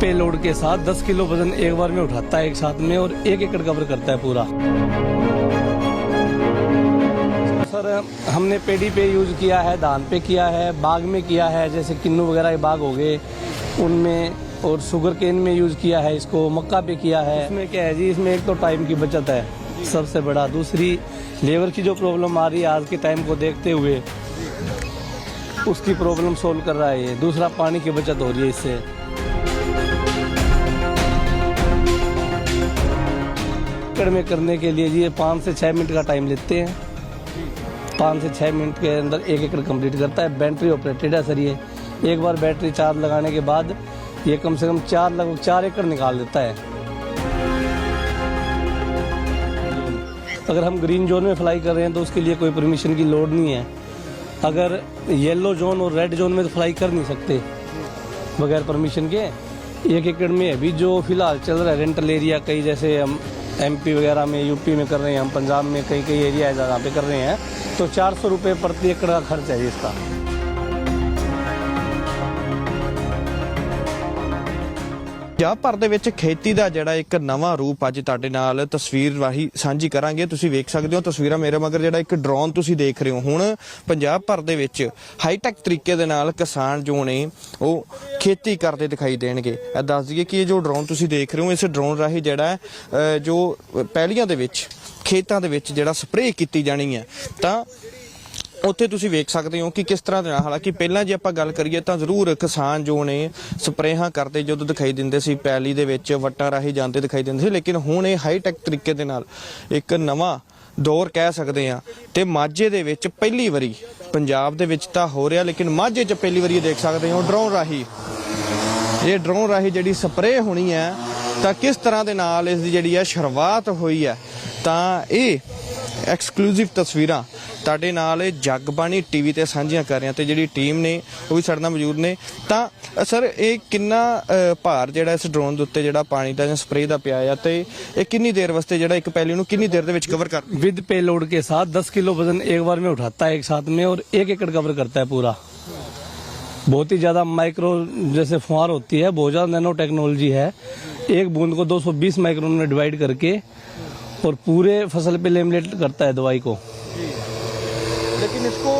Payload के साथ 10 kilo वज़न एक बार में उठाता है एक साथ में और एक एकड़ कवर करता है पूरा। सर, हमने पेड़ी पे यूज़ किया है, धान पे किया है, बाग में किया है, जैसे किन्नू वगैरह के बाग हो गए, उनमें और शुगर केन में यूज़ किया है, इसको मक्का पे किया है। इसमें क्या है जी, इसमें एक तो टाइम की बचत है, सबसे बड़ा। दूसरी, लेबर की जो प्रॉब्लम आ रही है आज के टाइम को देखते हुए, उसकी प्रॉब्लम सोल्व कर रहा है ये। दूसरा, पानी की बचत हो रही है इससे। एकड़ में करने के लिए जी, पाँच से छः मिनट का टाइम लेते हैं। पाँच से छः मिनट के अंदर एक एकड़ कंप्लीट करता है। बैटरी ऑपरेटेड है सर ये। एक बार बैटरी चार्ज लगाने के बाद ये कम से कम चार, लगभग चार एकड़ निकाल देता है। अगर हम ग्रीन जोन में फ्लाई कर रहे हैं तो उसके लिए कोई परमिशन की लोड नहीं है। अगर येलो जोन और रेड जोन में तो फ्लाई कर नहीं सकते। बगैर परमिशन के। एक एकड़ में अभी जो फ़िलहाल चल रहा है रेंटल एरिया कई जैसे हम एमपी वगैरह में यूपी में कर रहे हैं हम पंजाब में कई कई एरिया है जहाँ पे कर रहे हैं तो चार सौ रुपये प्रति एकड़ का खर्च है जी इसका ਪੰਜਾਬ ਭਰ ਦੇ ਵਿੱਚ ਖੇਤੀ ਦਾ ਜਿਹੜਾ ਇੱਕ ਨਵਾਂ ਰੂਪ ਅੱਜ ਤੁਹਾਡੇ ਨਾਲ ਤਸਵੀਰ ਰਾਹੀਂ ਸਾਂਝੀ ਕਰਾਂਗੇ। ਤੁਸੀਂ ਵੇਖ ਸਕਦੇ ਹੋ ਤਸਵੀਰਾਂ ਮੇਰੇ ਮਗਰ ਜਿਹੜਾ ਇੱਕ ਡਰੋਨ ਤੁਸੀਂ ਦੇਖ ਰਹੇ ਹੋ। ਹੁਣ ਪੰਜਾਬ ਭਰ ਦੇ ਵਿੱਚ ਹਾਈਟੈਕ ਤਰੀਕੇ ਦੇ ਨਾਲ ਕਿਸਾਨ ਜੋ ਨੇ ਉਹ ਖੇਤੀ ਕਰਦੇ ਦਿਖਾਈ ਦੇਣਗੇ। ਇਹ ਦੱਸ ਦਈਏ ਕਿ ਇਹ ਜੋ ਡਰੋਨ ਤੁਸੀਂ ਦੇਖ ਰਹੇ ਹੋ, ਇਸ ਡਰੋਨ ਰਾਹੀਂ ਜਿਹੜਾ ਜੋ ਪਹਿਲੀਆਂ ਦੇ ਵਿੱਚ ਖੇਤਾਂ ਦੇ ਵਿੱਚ ਜਿਹੜਾ ਸਪਰੇਅ ਕੀਤੀ ਜਾਣੀ ਹੈ, ਤਾਂ ਉੱਥੇ ਤੁਸੀਂ ਵੇਖ ਸਕਦੇ ਹੋ ਕਿ ਕਿਸ ਤਰ੍ਹਾਂ ਦੇ ਨਾਲ, ਹਾਲਾਂਕਿ ਪਹਿਲਾਂ ਜੇ ਆਪਾਂ ਗੱਲ ਕਰੀਏ ਤਾਂ ਜ਼ਰੂਰ ਕਿਸਾਨ ਜੋ ਨੇ ਸਪਰੇਹਾਂ ਕਰਦੇ ਜਦੋਂ ਦਿਖਾਈ ਦਿੰਦੇ ਸੀ, ਪੈਲੀ ਦੇ ਵਿੱਚ ਵੱਟਾਂ ਰਾਹੀਂ ਜਾਂਦੇ ਦਿਖਾਈ ਦਿੰਦੇ ਸੀ, ਲੇਕਿਨ ਹੁਣ ਇਹ ਹਾਈ ਟੈਕ ਤਰੀਕੇ ਦੇ ਨਾਲ ਇੱਕ ਨਵਾਂ ਦੌਰ ਕਹਿ ਸਕਦੇ ਆ ਤੇ ਮਾਝੇ ਦੇ ਵਿੱਚ ਪਹਿਲੀ ਵਾਰੀ, ਪੰਜਾਬ ਦੇ ਵਿੱਚ ਤਾਂ ਹੋ ਰਿਹਾ, ਲੇਕਿਨ ਮਾਝੇ 'ਚ ਪਹਿਲੀ ਵਾਰੀ ਦੇਖ ਸਕਦੇ ਹੋ ਡਰੋਨ ਰਾਹੀਂ। ਇਹ ਡਰੋਨ ਰਾਹੀਂ ਜਿਹੜੀ ਸਪਰੇਅ ਹੋਣੀ ਹੈ, ਤਾਂ ਕਿਸ ਤਰ੍ਹਾਂ ਦੇ ਨਾਲ ਇਸ ਦੀ ਜਿਹੜੀ ਹੈ ਸ਼ੁਰੂਆਤ ਹੋਈ ਹੈ, ਤਾਂ ਇਹ ਐਕਸਕਲੂਸਿਵ ਤਸਵੀਰਾਂ ਤੁਹਾਡੇ ਨਾਲ ਇਹ ਜਗਬਾਣੀ ਟੀਵੀ ਤੇ ਸਾਂਝੀਆਂ ਕਰ ਰਹੇ ਹਾਂ ਤੇ ਜਿਹੜੀ ਟੀਮ ਨੇ ਉਹ ਵੀ ਸਾਡੇ ਨਾਲ ਮੌਜੂਦ ਨੇ ਤਾਂ ਅ, ਸਰ ਇਹ ਕਿੰਨਾ ਅ, ਭਾਰ ਜਿਹੜਾ ਇਸ ਡਰੋਨ ਦੇ ਉੱਤੇ ਜਿਹੜਾ ਪਾਣੀ ਦਾ ਜਾਂ ਸਪਰੇਅ ਦਾ ਪਿਆ ਆ ਤੇ ਇਹ ਕਿੰਨੀ ਦੇਰ ਵਾਸਤੇ ਜਿਹੜਾ ਇੱਕ ਪੈਲੀ ਨੂੰ ਕਿੰਨੀ देर ਦੇ ਵਿੱਚ ਕਵਰ ਕਰ विद पेलोड के साथ 10 किलो वजन एक बार में उठाता है एक साथ में और एक एकड़ कवर करता है पूरा बहुत ही ज्यादा माइक्रो जैसे फुहार होती है बहुत ज्यादा नैनो टेक्नोलॉजी है एक बूंद को 220 माइक्रोन में डिवाइड करके और पूरे फ़सल पे लेमलेट करता है दवाई को। लेकिन इसको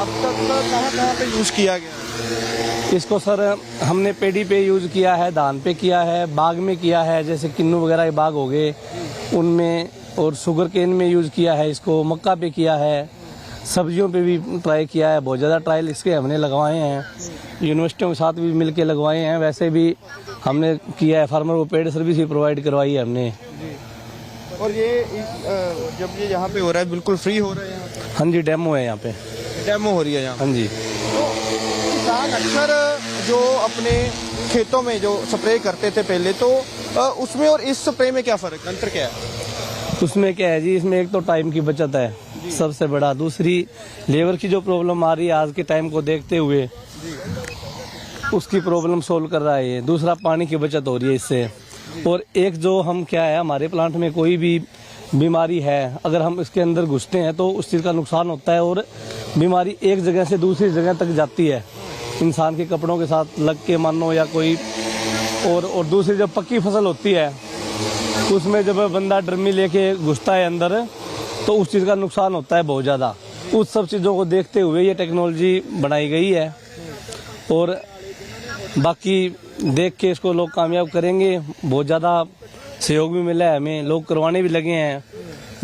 अब तक कहाँ कहाँ पे यूज़ किया गया? इसको सर हमने पेड़ी पे यूज़ किया है धान पे किया है बाग में किया है जैसे किन्नू वगैरह के बाग हो गए उनमें और शुगर केन में यूज़ किया है इसको मक्का पे किया है सब्जियों पे भी ट्राई किया है बहुत ज़्यादा ट्रायल इसके हमने लगवाए हैं यूनिवर्सिटियों के साथ भी मिल के लगवाए हैं वैसे भी हमने किया है फार्मर को पेड सर्विस भी प्रोवाइड करवाई है हमने। और ये इस, जब ये यहाँ पे हो रहा है बिल्कुल फ्री हो रहा है यहाँ हाँ जी डेमो है यहाँ पे। डेमो हो रही है यहाँ हाँ जी। तो किसान अक्सर जो अपने खेतों में जो स्प्रे करते थे पहले तो उसमें और इस स्प्रे में क्या फ़र्क अंतर क्या है? उसमें क्या है जी इसमें एक तो टाइम की बचत है सबसे बड़ा। दूसरी लेबर की जो प्रॉब्लम आ रही है आज के टाइम को देखते हुए उसकी प्रॉब्लम सोल्व कर रहा है ये। दूसरा पानी की बचत हो रही है इससे। और एक जो हम क्या है, हमारे प्लांट में कोई भी बीमारी है, अगर हम इसके अंदर घुसते हैं तो उस चीज़ का नुकसान होता है और बीमारी एक जगह से दूसरी जगह तक जाती है। इंसान के कपड़ों के साथ लग के मानो या कोई और और दूसरी जब पक्की फ़सल होती है, उसमें जब बंदा ड्रमी लेके घुसता है अंदर तो उस चीज़ का नुकसान होता है बहुत ज़्यादा। उस सब चीज़ों को देखते हुए ये टेक्नोलॉजी बनाई गई है और बाकी देख के इसको लोग कामयाब करेंगे। बहुत ज़्यादा सहयोग भी मिला है हमें। लोग करवाने भी लगे हैं।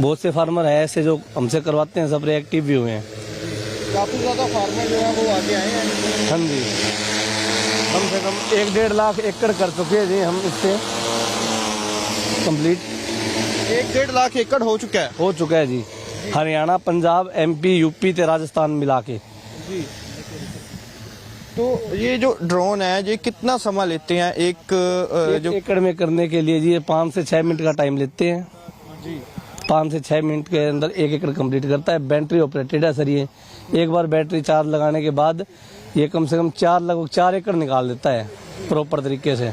बहुत से फार्मर हैं ऐसे जो हमसे करवाते हैं सब एक्टिव भी हुए हैं। काफ़ी ज़्यादा फार्मर जो है वो आगे आए हैं। हाँ जी। कम से कम एक डेढ़ लाख एकड़ कर चुके हैं जी हम इससे। कंप्लीट एक डेढ़ लाख एकड़ हो चुका है। हो चुका है जी। हरियाणा पंजाब एमपी यूपी ते राजस्थान मिला के। तो ये जो ड्रोन है ये कितना समय लेते हैं? एक जो एकड़ में करने के लिए जी ये पाँच से छः मिनट का टाइम लेते हैं। जी। पाँच से छः मिनट के अंदर एक एकड़ कंप्लीट करता है। बैटरी ऑपरेटेड है सर ये। एक बार बैटरी चार्ज लगाने के बाद ये कम से कम चार लगभग चार एकड़ निकाल देता है प्रॉपर तरीके से।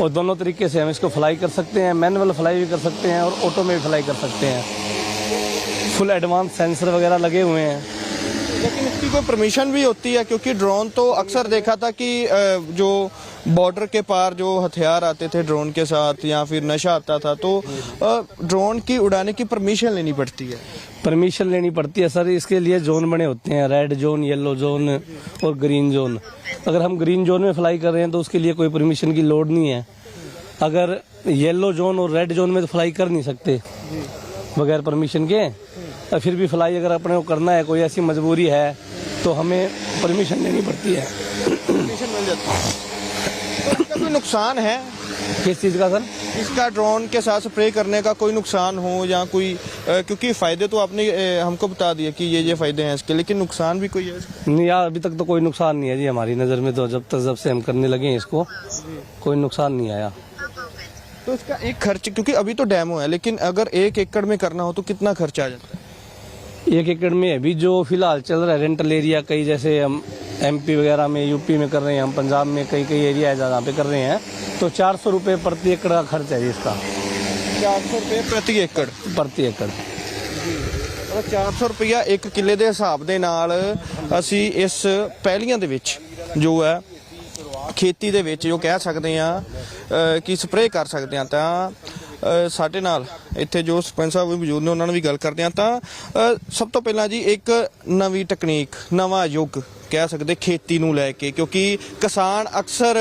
और दोनों तरीके से हम इसको फ्लाई कर सकते हैं मैनुअल फ्लाई भी कर सकते हैं और ऑटो में भी फ्लाई कर सकते हैं। फुल एडवांस सेंसर वगैरह लगे हुए हैं। लेकिन इसकी कोई परमिशन भी होती है क्योंकि ड्रोन तो अक्सर देखा था कि जो बॉर्डर के पार जो हथियार आते थे ड्रोन के साथ या फिर नशा आता था तो ड्रोन की उड़ाने की परमिशन लेनी पड़ती है। परमिशन लेनी पड़ती है सर। इसके लिए जोन बने होते हैं। रेड जोन येलो जोन और ग्रीन जोन अगर हम ग्रीन जोन में फ्लाई कर रहे हैं तो उसके लिए कोई परमिशन की लोड नहीं है। अगर येलो जोन और रेड जोन में तो फ्लाई कर नहीं सकते। बगैर परमिशन के? फिर भी फ्लाई अगर अपने को करना है कोई ऐसी मजबूरी है तो हमें परमिशन लेनी पड़ती है। परमिशन मिल जाती है। तो कोई नुकसान है? किस चीज़ का सर? इसका ड्रोन के साथ स्प्रे करने का कोई नुकसान हो या कोई अ, क्योंकि फ़ायदे तो आपने अ, हमको बता दिए कि ये ये फ़ायदे हैं इसके लेकिन नुकसान भी कोई है नहीं यार अभी तक तो कोई नुकसान नहीं है जी हमारी नज़र में तो जब तक जब से हम करने लगे हैं इसको कोई नुकसान नहीं आया। तो इसका एक खर्च क्योंकि अभी तो डेमो है लेकिन अगर एक एकड़ में करना हो तो कितना खर्चा आ जाता है? एक एकड़ में अभी जो फिलहाल चल रहा है रेंटल एरिया कई जैसे हम एमपी वगैरह में यूपी में कर रहे हैं हम पंजाब में कई कई एरिया है जहाँ पे कर रहे हैं तो चार सौ रुपये प्रति एकड़ का खर्च है जी इसका ਚਾਰ ਸੌ ਰੁਪਏ ਪ੍ਰਤੀ ਏਕੜ प्रति एकड़ ਮਤਲਬ 400 ਰੁਪਇਆ ਇੱਕ ਕਿੱਲੇ ਦੇ ਹਿਸਾਬ ਦੇ ਨਾਲ ਅਸੀਂ ਇਸ ਪਹਿਲੀਆਂ ਦੇ ਵਿੱਚ ਜੋ ਹੈ ਖੇਤੀ ਦੇ ਵਿੱਚ ਜੋ ਕਹਿ ਸਕਦੇ ਆ ਕਿ ਸਪਰੇਅ ਕਰ ਸਕਦੇ ਆ ਤਾਂ ਅ, ਸਾਡੇ ਨਾਲ ਇੱਥੇ ਜੋ ਸਰਪੰਚ ਸਾਹਿਬ ਵੀ ਮੌਜੂਦ ਨੇ, ਉਹਨਾਂ ਨਾਲ ਵੀ ਗੱਲ ਕਰਦੇ ਆ ਤਾਂ ਸਭ ਤੋਂ ਪਹਿਲਾਂ ਜੀ ਇੱਕ ਨਵੀਂ ਤਕਨੀਕ, ਨਵਾਂ ਯੁੱਗ ਕਹਿ ਸਕਦੇ ਖੇਤੀ ਨੂੰ ਲੈ ਕੇ, ਕਿਉਂਕਿ ਕਿਸਾਨ ਅਕਸਰ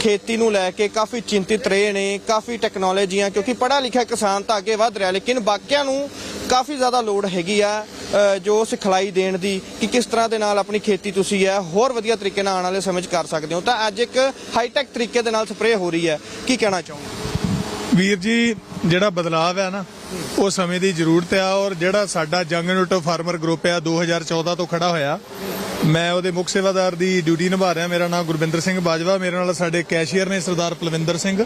ਖੇਤੀ ਨੂੰ ਲੈ ਕੇ ਕਾਫੀ ਚਿੰਤਿਤ ਰਹੇ ਨੇ, ਕਾਫੀ ਟੈਕਨੋਲੋਜੀਆਂ ਕਿਉਂਕਿ ਪੜ੍ਹਾ ਲਿਖਿਆ ਕਿਸਾਨ ਤਾਂ ਅੱਗੇ ਵਧ ਰਿਹਾ, ਲੇਕਿਨ ਬਾਕੀਆਂ ਨੂੰ ਕਾਫੀ ਜ਼ਿਆਦਾ ਲੋੜ ਹੈਗੀ ਆ ਜੋ ਸਿਖਲਾਈ ਦੇਣ ਦੀ, ਕਿ ਕਿਸ ਤਰ੍ਹਾਂ ਦੇ ਨਾਲ ਆਪਣੀ ਖੇਤੀ ਤੁਸੀਂ ਹੈ ਹੋਰ ਵਧੀਆ ਤਰੀਕੇ ਨਾਲ ਆਉਣ ਵਾਲੇ ਸਮੇਂ 'ਚ ਕਰ ਸਕਦੇ ਹੋ। ਤਾਂ ਅੱਜ ਇੱਕ ਹਾਈਟੈਕ ਤਰੀਕੇ ਦੇ ਨਾਲ ਸਪਰੇਅ ਹੋ ਰਹੀ ਹੈ। ਕੀ ਕਹਿਣਾ ਚਾਹੋਗੇ? ਵੀਰ ਜੀ, ਜਿਹੜਾ ਬਦਲਾਅ ਹੈ ਨਾ, ਉਹ ਸਮੇਂ ਦੀ ਜ਼ਰੂਰਤ ਆ ਔਰ ਜਿਹੜਾ ਸਾਡਾ ਜੰਗ ਜੰਗਨੁਟ ਫਾਰਮਰ ਗਰੁੱਪ ਆ 2014 ਤੋਂ ਖੜਾ ਹੋਇਆ, ਮੈਂ ਉਹਦੇ ਮੁੱਖ ਸੇਵਾਦਾਰ ਦੀ ਡਿਊਟੀ ਨਿਭਾ ਰਿਹਾ। ਮੇਰਾ ਨਾਮ ਗੁਰਵਿੰਦਰ ਸਿੰਘ ਬਾਜਵਾ, ਮੇਰੇ ਨਾਲ ਸਾਡੇ ਕੈਸ਼ੀਅਰ ਨੇ ਸਰਦਾਰ ਪਲਵਿੰਦਰ ਸਿੰਘ।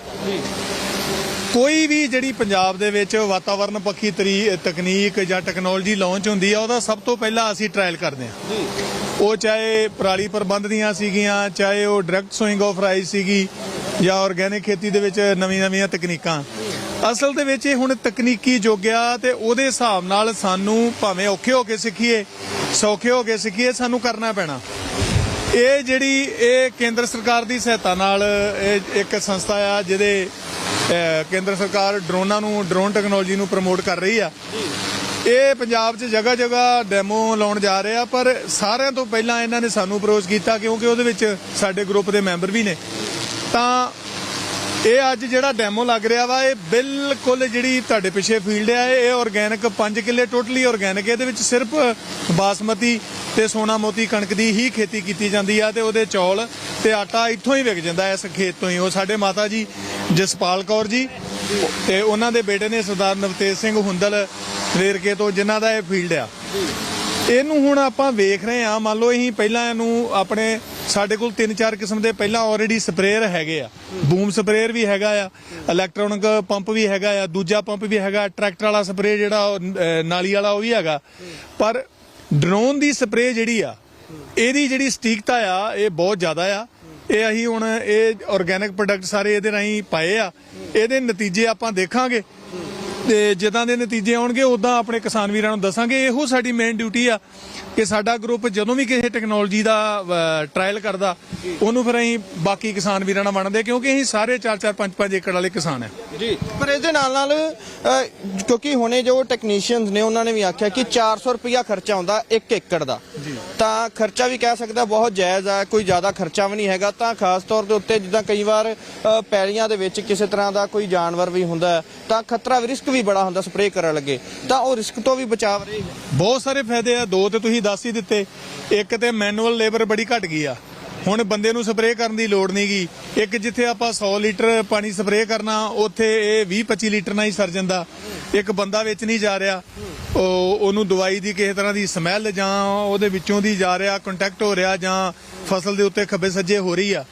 ਕੋਈ ਵੀ ਜਿਹੜੀ ਪੰਜਾਬ ਦੇ ਵਿੱਚ ਵਾਤਾਵਰਣ ਪੱਖੀ ਤਰੀ, ਤਕਨੀਕ ਜਾਂ ਟੈਕਨੋਲੋਜੀ ਲਾਂਚ ਹੁੰਦੀ ਆ, ਉਹਦਾ ਸਭ ਤੋਂ ਪਹਿਲਾਂ ਅਸੀਂ ਟ੍ਰਾਇਲ ਕਰਦੇ ਹਾਂ। ਉਹ ਚਾਹੇ ਪਰਾਲੀ ਪ੍ਰਬੰਧ ਦੀਆਂ ਸੀਗੀਆਂ, ਚਾਹੇ ਉਹ ਡਾਇਰੈਕਟ ਸੋਇੰਗ ਆਫ ਰਾਈਜ਼ ਸੀਗੀ ਜਾਂ ਆਰਗੈਨਿਕ ਖੇਤੀ ਦੇ ਵਿੱਚ ਨਵੀਂ-ਨਵੀਆਂ ਤਕਨੀਕਾਂ। ਅਸਲ ਦੇ ਵਿੱਚ ਇਹ ਹੁਣ ਤਕਨੀਕੀ ਜੋਗਿਆ ਤੇ ਉਹਦੇ ਹਿਸਾਬ ਨਾਲ ਸਾਨੂੰ ਭਾਵੇਂ ਔਖੇ ਹੋ ਕੇ ਸਿੱਖੀਏ, ਸੌਖੇ ਹੋ ਕੇ ਸਿੱਖੀਏ, ਸਾਨੂੰ ਕਰਨਾ ਪੈਣਾ। ਇਹ ਜਿਹੜੀ ਇਹ ਕੇਂਦਰ ਸਰਕਾਰ ਦੀ ਸਹਾਇਤਾ ਨਾਲ ਇਹ ਇੱਕ ਸੰਸਥਾ ਆ ਜਿਹਦੇ ਕੇਂਦਰ ਸਰਕਾਰ ਡਰੋਨਾਂ ਨੂੰ, ਡਰੋਨ ਟੈਕਨੋਲੋਜੀ ਨੂੰ ਪ੍ਰਮੋਟ ਕਰ ਰਹੀ ਆ। ਇਹ ਪੰਜਾਬ 'ਚ ਜਗ੍ਹਾ ਜਗ੍ਹਾ ਡੈਮੋ ਲਾਉਣ ਜਾ ਰਹੇ ਆ, ਪਰ ਸਾਰਿਆਂ ਤੋਂ ਪਹਿਲਾਂ ਇਹਨਾਂ ਨੇ ਸਾਨੂੰ ਅਪਰੋਚ ਕੀਤਾ ਕਿਉਂਕਿ ਉਹਦੇ ਵਿੱਚ ਸਾਡੇ ਗਰੁੱਪ ਦੇ ਮੈਂਬਰ ਵੀ ਨੇ। ਤਾਂ ਇਹ ਅੱਜ ਜਿਹੜਾ ਡੈਮੋ ਲੱਗ ਰਿਹਾ ਵਾ, ਇਹ ਬਿਲਕੁਲ ਜਿਹੜੀ ਤੁਹਾਡੇ ਪਿੱਛੇ ਫੀਲਡ ਆ, ਇਹ ਆਰਗੈਨਿਕ 5 ਕਿੱਲੇ ਟੋਟਲੀ ਆਰਗੈਨਿਕ ਇਹਦੇ ਵਿੱਚ ਸਿਰਫ ਬਾਸਮਤੀ ਤੇ ਸੋਨਾ ਮੋਤੀ ਕਣਕ ਦੀ ਹੀ ਖੇਤੀ ਕੀਤੀ ਜਾਂਦੀ ਆ ਤੇ ਉਹਦੇ ਚੌਲ ਤੇ ਆਟਾ ਇੱਥੋਂ ਹੀ ਵਿਕ ਜਾਂਦਾ ਇਸ ਖੇਤ ਤੋਂ ਹੀ। ਉਹ ਸਾਡੇ ਮਾਤਾ ਜੀ, ਜਸਪਾਲ ਕੌਰ ਜੀ ਤੇ ਉਹਨਾਂ ਦੇ ਬੇਟੇ ਨੇ ਸਰਦਾਰ ਨਵਤੇਜ ਸਿੰਘ ਹੁੰਦਲ ਰੇਰਕੇ ਤੋਂ, ਜਿਨ੍ਹਾਂ ਦਾ ਇਹ ਫੀਲਡ ਆ। ਇਹਨੂੰ ਹੁਣ ਆਪਾਂ ਵੇਖ ਰਹੇ ਆ ਮੰਨ ਲਓ ਅਸੀਂ ਪਹਿਲਾਂ ਇਹਨੂੰ ਆਪਣੇ ਸਾਡੇ ਕੋਲ ਤਿੰਨ ਚਾਰ ਕਿਸਮ ਦੇ ਪਹਿਲਾਂ ਆਲਰੇਡੀ ਸਪਰੇਅਰ ਹੈਗੇ ਆ। ਬੂਮ ਸਪਰੇਅਰ ਵੀ ਹੈਗਾ ਆ ਇਲੈਕਟ੍ਰੋਨਿਕ ਪੰਪ ਵੀ ਹੈਗਾ ਆ, ਦੂਜਾ ਪੰਪ ਵੀ ਹੈਗਾ ਟਰੈਕਟਰ ਵਾਲਾ ਸਪਰੇਅ ਜਿਹੜਾ ਨਾਲੀ ਵਾਲਾ ਉਹ ਵੀ ਹੈਗਾ। ਪਰ ਡਰੋਨ ਦੀ ਸਪਰੇਅ ਜਿਹੜੀ ਆ, ਇਹਦੀ ਜਿਹੜੀ ਸਟੀਕਤਾ ਆ, ਇਹ ਬਹੁਤ ਜ਼ਿਆਦਾ ਆ। ਇਹ ਅਸੀਂ ਹੁਣ ਇਹ ਆਰਗੈਨਿਕ ਪ੍ਰੋਡਕਟ ਸਾਰੇ ਇਹਦੇ ਰਾਹੀਂ ਪਾਏ ਆ। ਇਹਦੇ ਨਤੀਜੇ ਆਪਾਂ ਦੇਖਾਂਗੇ। ਤੇ ਜਿੱਦਾਂ ਦੇ ਨਤੀਜੇ ਆਉਣਗੇ ਉਦਾਂ ਆਪਣੇ ਕਿਸਾਨ ਵੀਰਾਂ ਨੂੰ ਦੱਸਾਂਗੇ। ਇਹੋ ਸਾਡੀ ਮੇਨ ਡਿਊਟੀ ਆ। ਕਿ ਸਾਡਾ ਗਰੁੱਪ ਜਦੋਂ ਵੀ ਕਿਸੇ ਟੈਕਨੋਲੋਜੀ ਦਾ ਟ੍ਰਾਇਲ ਕਰਦਾ ਉਹਨੂੰ ਫਿਰ ਅਸੀਂ ਬਾਕੀ ਕਿਸਾਨ ਵੀਰਾਂ ਨਾਲ ਵੰਡਦੇ ਕਿਉਂਕਿ ਅਸੀਂ ਸਾਰੇ 4-4 5-5 ਏਕੜ ਵਾਲੇ ਕਿਸਾਨ ਆ ਜੀ। ਪਰ ਇਹਦੇ ਨਾਲ ਨਾਲ ਕਿਉਂਕਿ ਹੁਣੇ ਜੋ ਟੈਕਨੀਸ਼ੀਅਨਸ ਨੇ ਉਹਨਾਂ ਨੇ ਵੀ ਆਖਿਆ ਕਿ 400 ਰੁਪਇਆ ਖਰਚਾ ਆਉਂਦਾ 1 ਏਕੜ ਦਾ। ਤਾਂ ਖਰਚਾ ਵੀ ਕਹਿ ਸਕਦਾ ਬਹੁਤ ਜਾਇਜ਼ ਆ ਕੋਈ ਜ਼ਿਆਦਾ ਖਰਚਾ ਵੀ ਨਹੀਂ ਹੈਗਾ। ਤਾਂ ਖਾਸ ਤੌਰ ਦੇ ਉੱਤੇ ਜਿੱਦਾਂ ਕਈ ਵਾਰ ਪੈਲੀਆਂ ਦੇ ਵਿੱਚ ਕਿਸੇ ਤਰ੍ਹਾਂ ਦਾ ਕੋਈ ਜਾਨਵਰ ਵੀ ਹੁੰਦਾ ਤਾਂ ਖਤਰਾ ਰਿਸਕ ਵੀ ਬੜਾ ਹੁੰਦਾ ਸਪਰੇਅ ਕਰਨ ਲੱਗੇ। ਤਾਂ ਉਹ ਰਿਸਕ ਤੋਂ ਵੀ ਬਚਾਵ ਰਹੇਗਾ ਬਹੁਤ ਸਾਰੇ ਫਾਇਦੇ ਆ ਦੋ ਤੇ ਤੁਸੀਂ ਦੱਸ ਹੀ ਦਿੱਤੇ। ਇੱਕ ਤੇ ਮੈਨੂਅਲ ਲੇਬਰ ਬੜੀ ਘਟ ਗਈ ਆ। ਹੁਣ ਬੰਦੇ ਨੂੰ ਸਪਰੇਅ ਕਰਨ ਦੀ ਲੋੜ ਨਹੀਂ ਗੀ ਇੱਕ ਜਿੱਥੇ ਆਪਾਂ 100 ਲੀਟਰ ਪਾਣੀ ਸਪਰੇਅ ਕਰਨਾ, ਉੱਥੇ ਇਹ 20 25 ਲੀਟਰ ਨਾਲ ਹੀ ਸਰ ਜਾਂਦਾ। ਇੱਕ ਬੰਦਾ ਵਿੱਚ ਨਹੀਂ ਜਾ ਰਿਹਾ। ਉਹ, ਉਹਨੂੰ ਦਵਾਈ ਦੀ ਕਿਸੇ ਤਰ੍ਹਾਂ ਦੀ ਸਮੈਲ ਜਾਂ ਉਹਦੇ ਵਿੱਚੋਂ ਦੀ ਜਾ ਰਿਹਾ ਕੰਟੈਕਟ ਹੋ ਰਿਹਾ ਜਾਂ ਫਸਲ ਦੇ ਉੱਤੇ ਖੱਬੇ ਸੱਜੇ ਹੋ ਰਹੀ ਆ।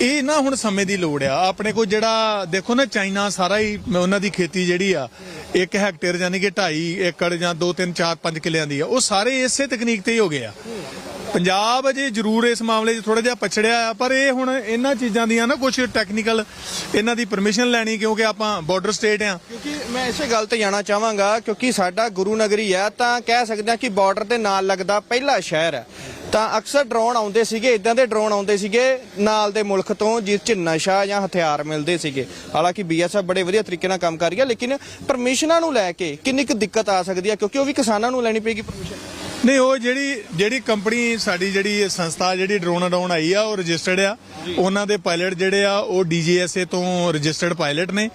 ਇਹ ਨਾ ਹੁਣ ਸਮੇਂ ਦੀ ਲੋੜ ਆ। ਆਪਣੇ ਕੋਲ ਜਿਹੜਾ, ਦੇਖੋ ਨਾ, ਚਾਈਨਾ ਸਾਰਾ ਹੀ ਉਹਨਾਂ ਦੀ ਖੇਤੀ ਜਿਹੜੀ ਆ 1 ਹੈਕਟੇਅਰ ਯਾਨੀ ਕਿ 2.5 ਏਕੜ ਜਾਂ 2 3 4 5 ਕਿੱਲਿਆਂ ਦੀ ਆ, ਉਹ ਸਾਰੇ ਇਸੇ ਤਕਨੀਕ ਤੇ ਹੀ ਹੋ ਗਏ ਆ। ਪੰਜਾਬ ਅਜੇ ਜ਼ਰੂਰ ਇਸ ਮਾਮਲੇ 'ਚ ਥੋੜਾ ਜਿਹਾ ਪਛੜਿਆ ਆ, ਪਰ ਇਹ ਹੁਣ ਇਹਨਾਂ ਚੀਜ਼ਾਂ ਦੀਆਂ ਨਾ ਕੁਝ ਟੈਕਨੀਕਲ ਇਹਨਾਂ ਦੀ ਪਰਮਿਸ਼ਨ ਲੈਣੀ, ਕਿਉਂਕਿ ਆਪਾਂ ਬਾਰਡਰ ਸਟੇਟ ਆ। ਕਿਉਂਕਿ ਮੈਂ ਇਸੇ ਗੱਲ ਤੇ ਜਾਣਾ ਚਾਹਾਂਗਾ, ਕਿਉਂਕਿ ਸਾਡਾ ਗੁਰੂ ਨਗਰੀ ਆ, ਤਾਂ ਕਹਿ ਸਕਦੇ ਹਾਂ ਕਿ ਬਾਰਡਰ ਦੇ ਨਾਲ ਲੱਗਦਾ ਪਹਿਲਾ ਸ਼ਹਿਰ ਹੈ ਤਾਂ ਅਕਸਰ ਡਰੋਨ ਆਉਂਦੇ ਸੀਗੇ ਇਦਾਂ ਦੇ ਡਰੋਨ ਆਉਂਦੇ ਸੀਗੇ ਨਾਲ ਦੇ ਮੁਲਕ ਤੋਂ, ਜਿਸ 'ਚ ਨਸ਼ਾ ਜਾਂ ਹਥਿਆਰ ਮਿਲਦੇ ਸੀਗੇ। ਹਾਲਾਂਕਿ ਬੀਐਸਐਫ ਬੜੇ ਵਧੀਆ ਤਰੀਕੇ ਨਾਲ ਕੰਮ ਕਰ ਰਹੀ ਹੈ, ਲੇਕਿਨ ਪਰਮਿਸ਼ਨਾਂ ਨੂੰ ਲੈ ਕੇ ਕਿੰਨੀ ਕੁ ਦਿੱਕਤ ਆ ਸਕਦੀ ਹੈ? ਕਿਉਂਕਿ ਉਹ ਵੀ ਕਿਸਾਨਾਂ ਨੂੰ ਲੈਣੀ ਪਏਗੀ ਪਰਮਿਸ਼ਨ ਨਹੀਂ ਉਹ ਜਿਹੜੀ ਜਿਹੜੀ ਕੰਪਨੀ ਸਾਡੀ ਜਿਹੜੀ ਸੰਸਥਾ ਜਿਹੜੀ ਡਰੋਨ ਅਡਾਉਣ ਆਈ ਆ ਉਹ ਰਜਿਸਟਰਡ ਆ। ਉਹਨਾਂ ਦੇ ਪਾਇਲਟ ਜਿਹੜੇ ਆ ਉਹ ਡੀਜੀਐਸਏ ਤੋਂ ਰਜਿਸਟਰਡ ਪਾਇਲਟ ਨੇ।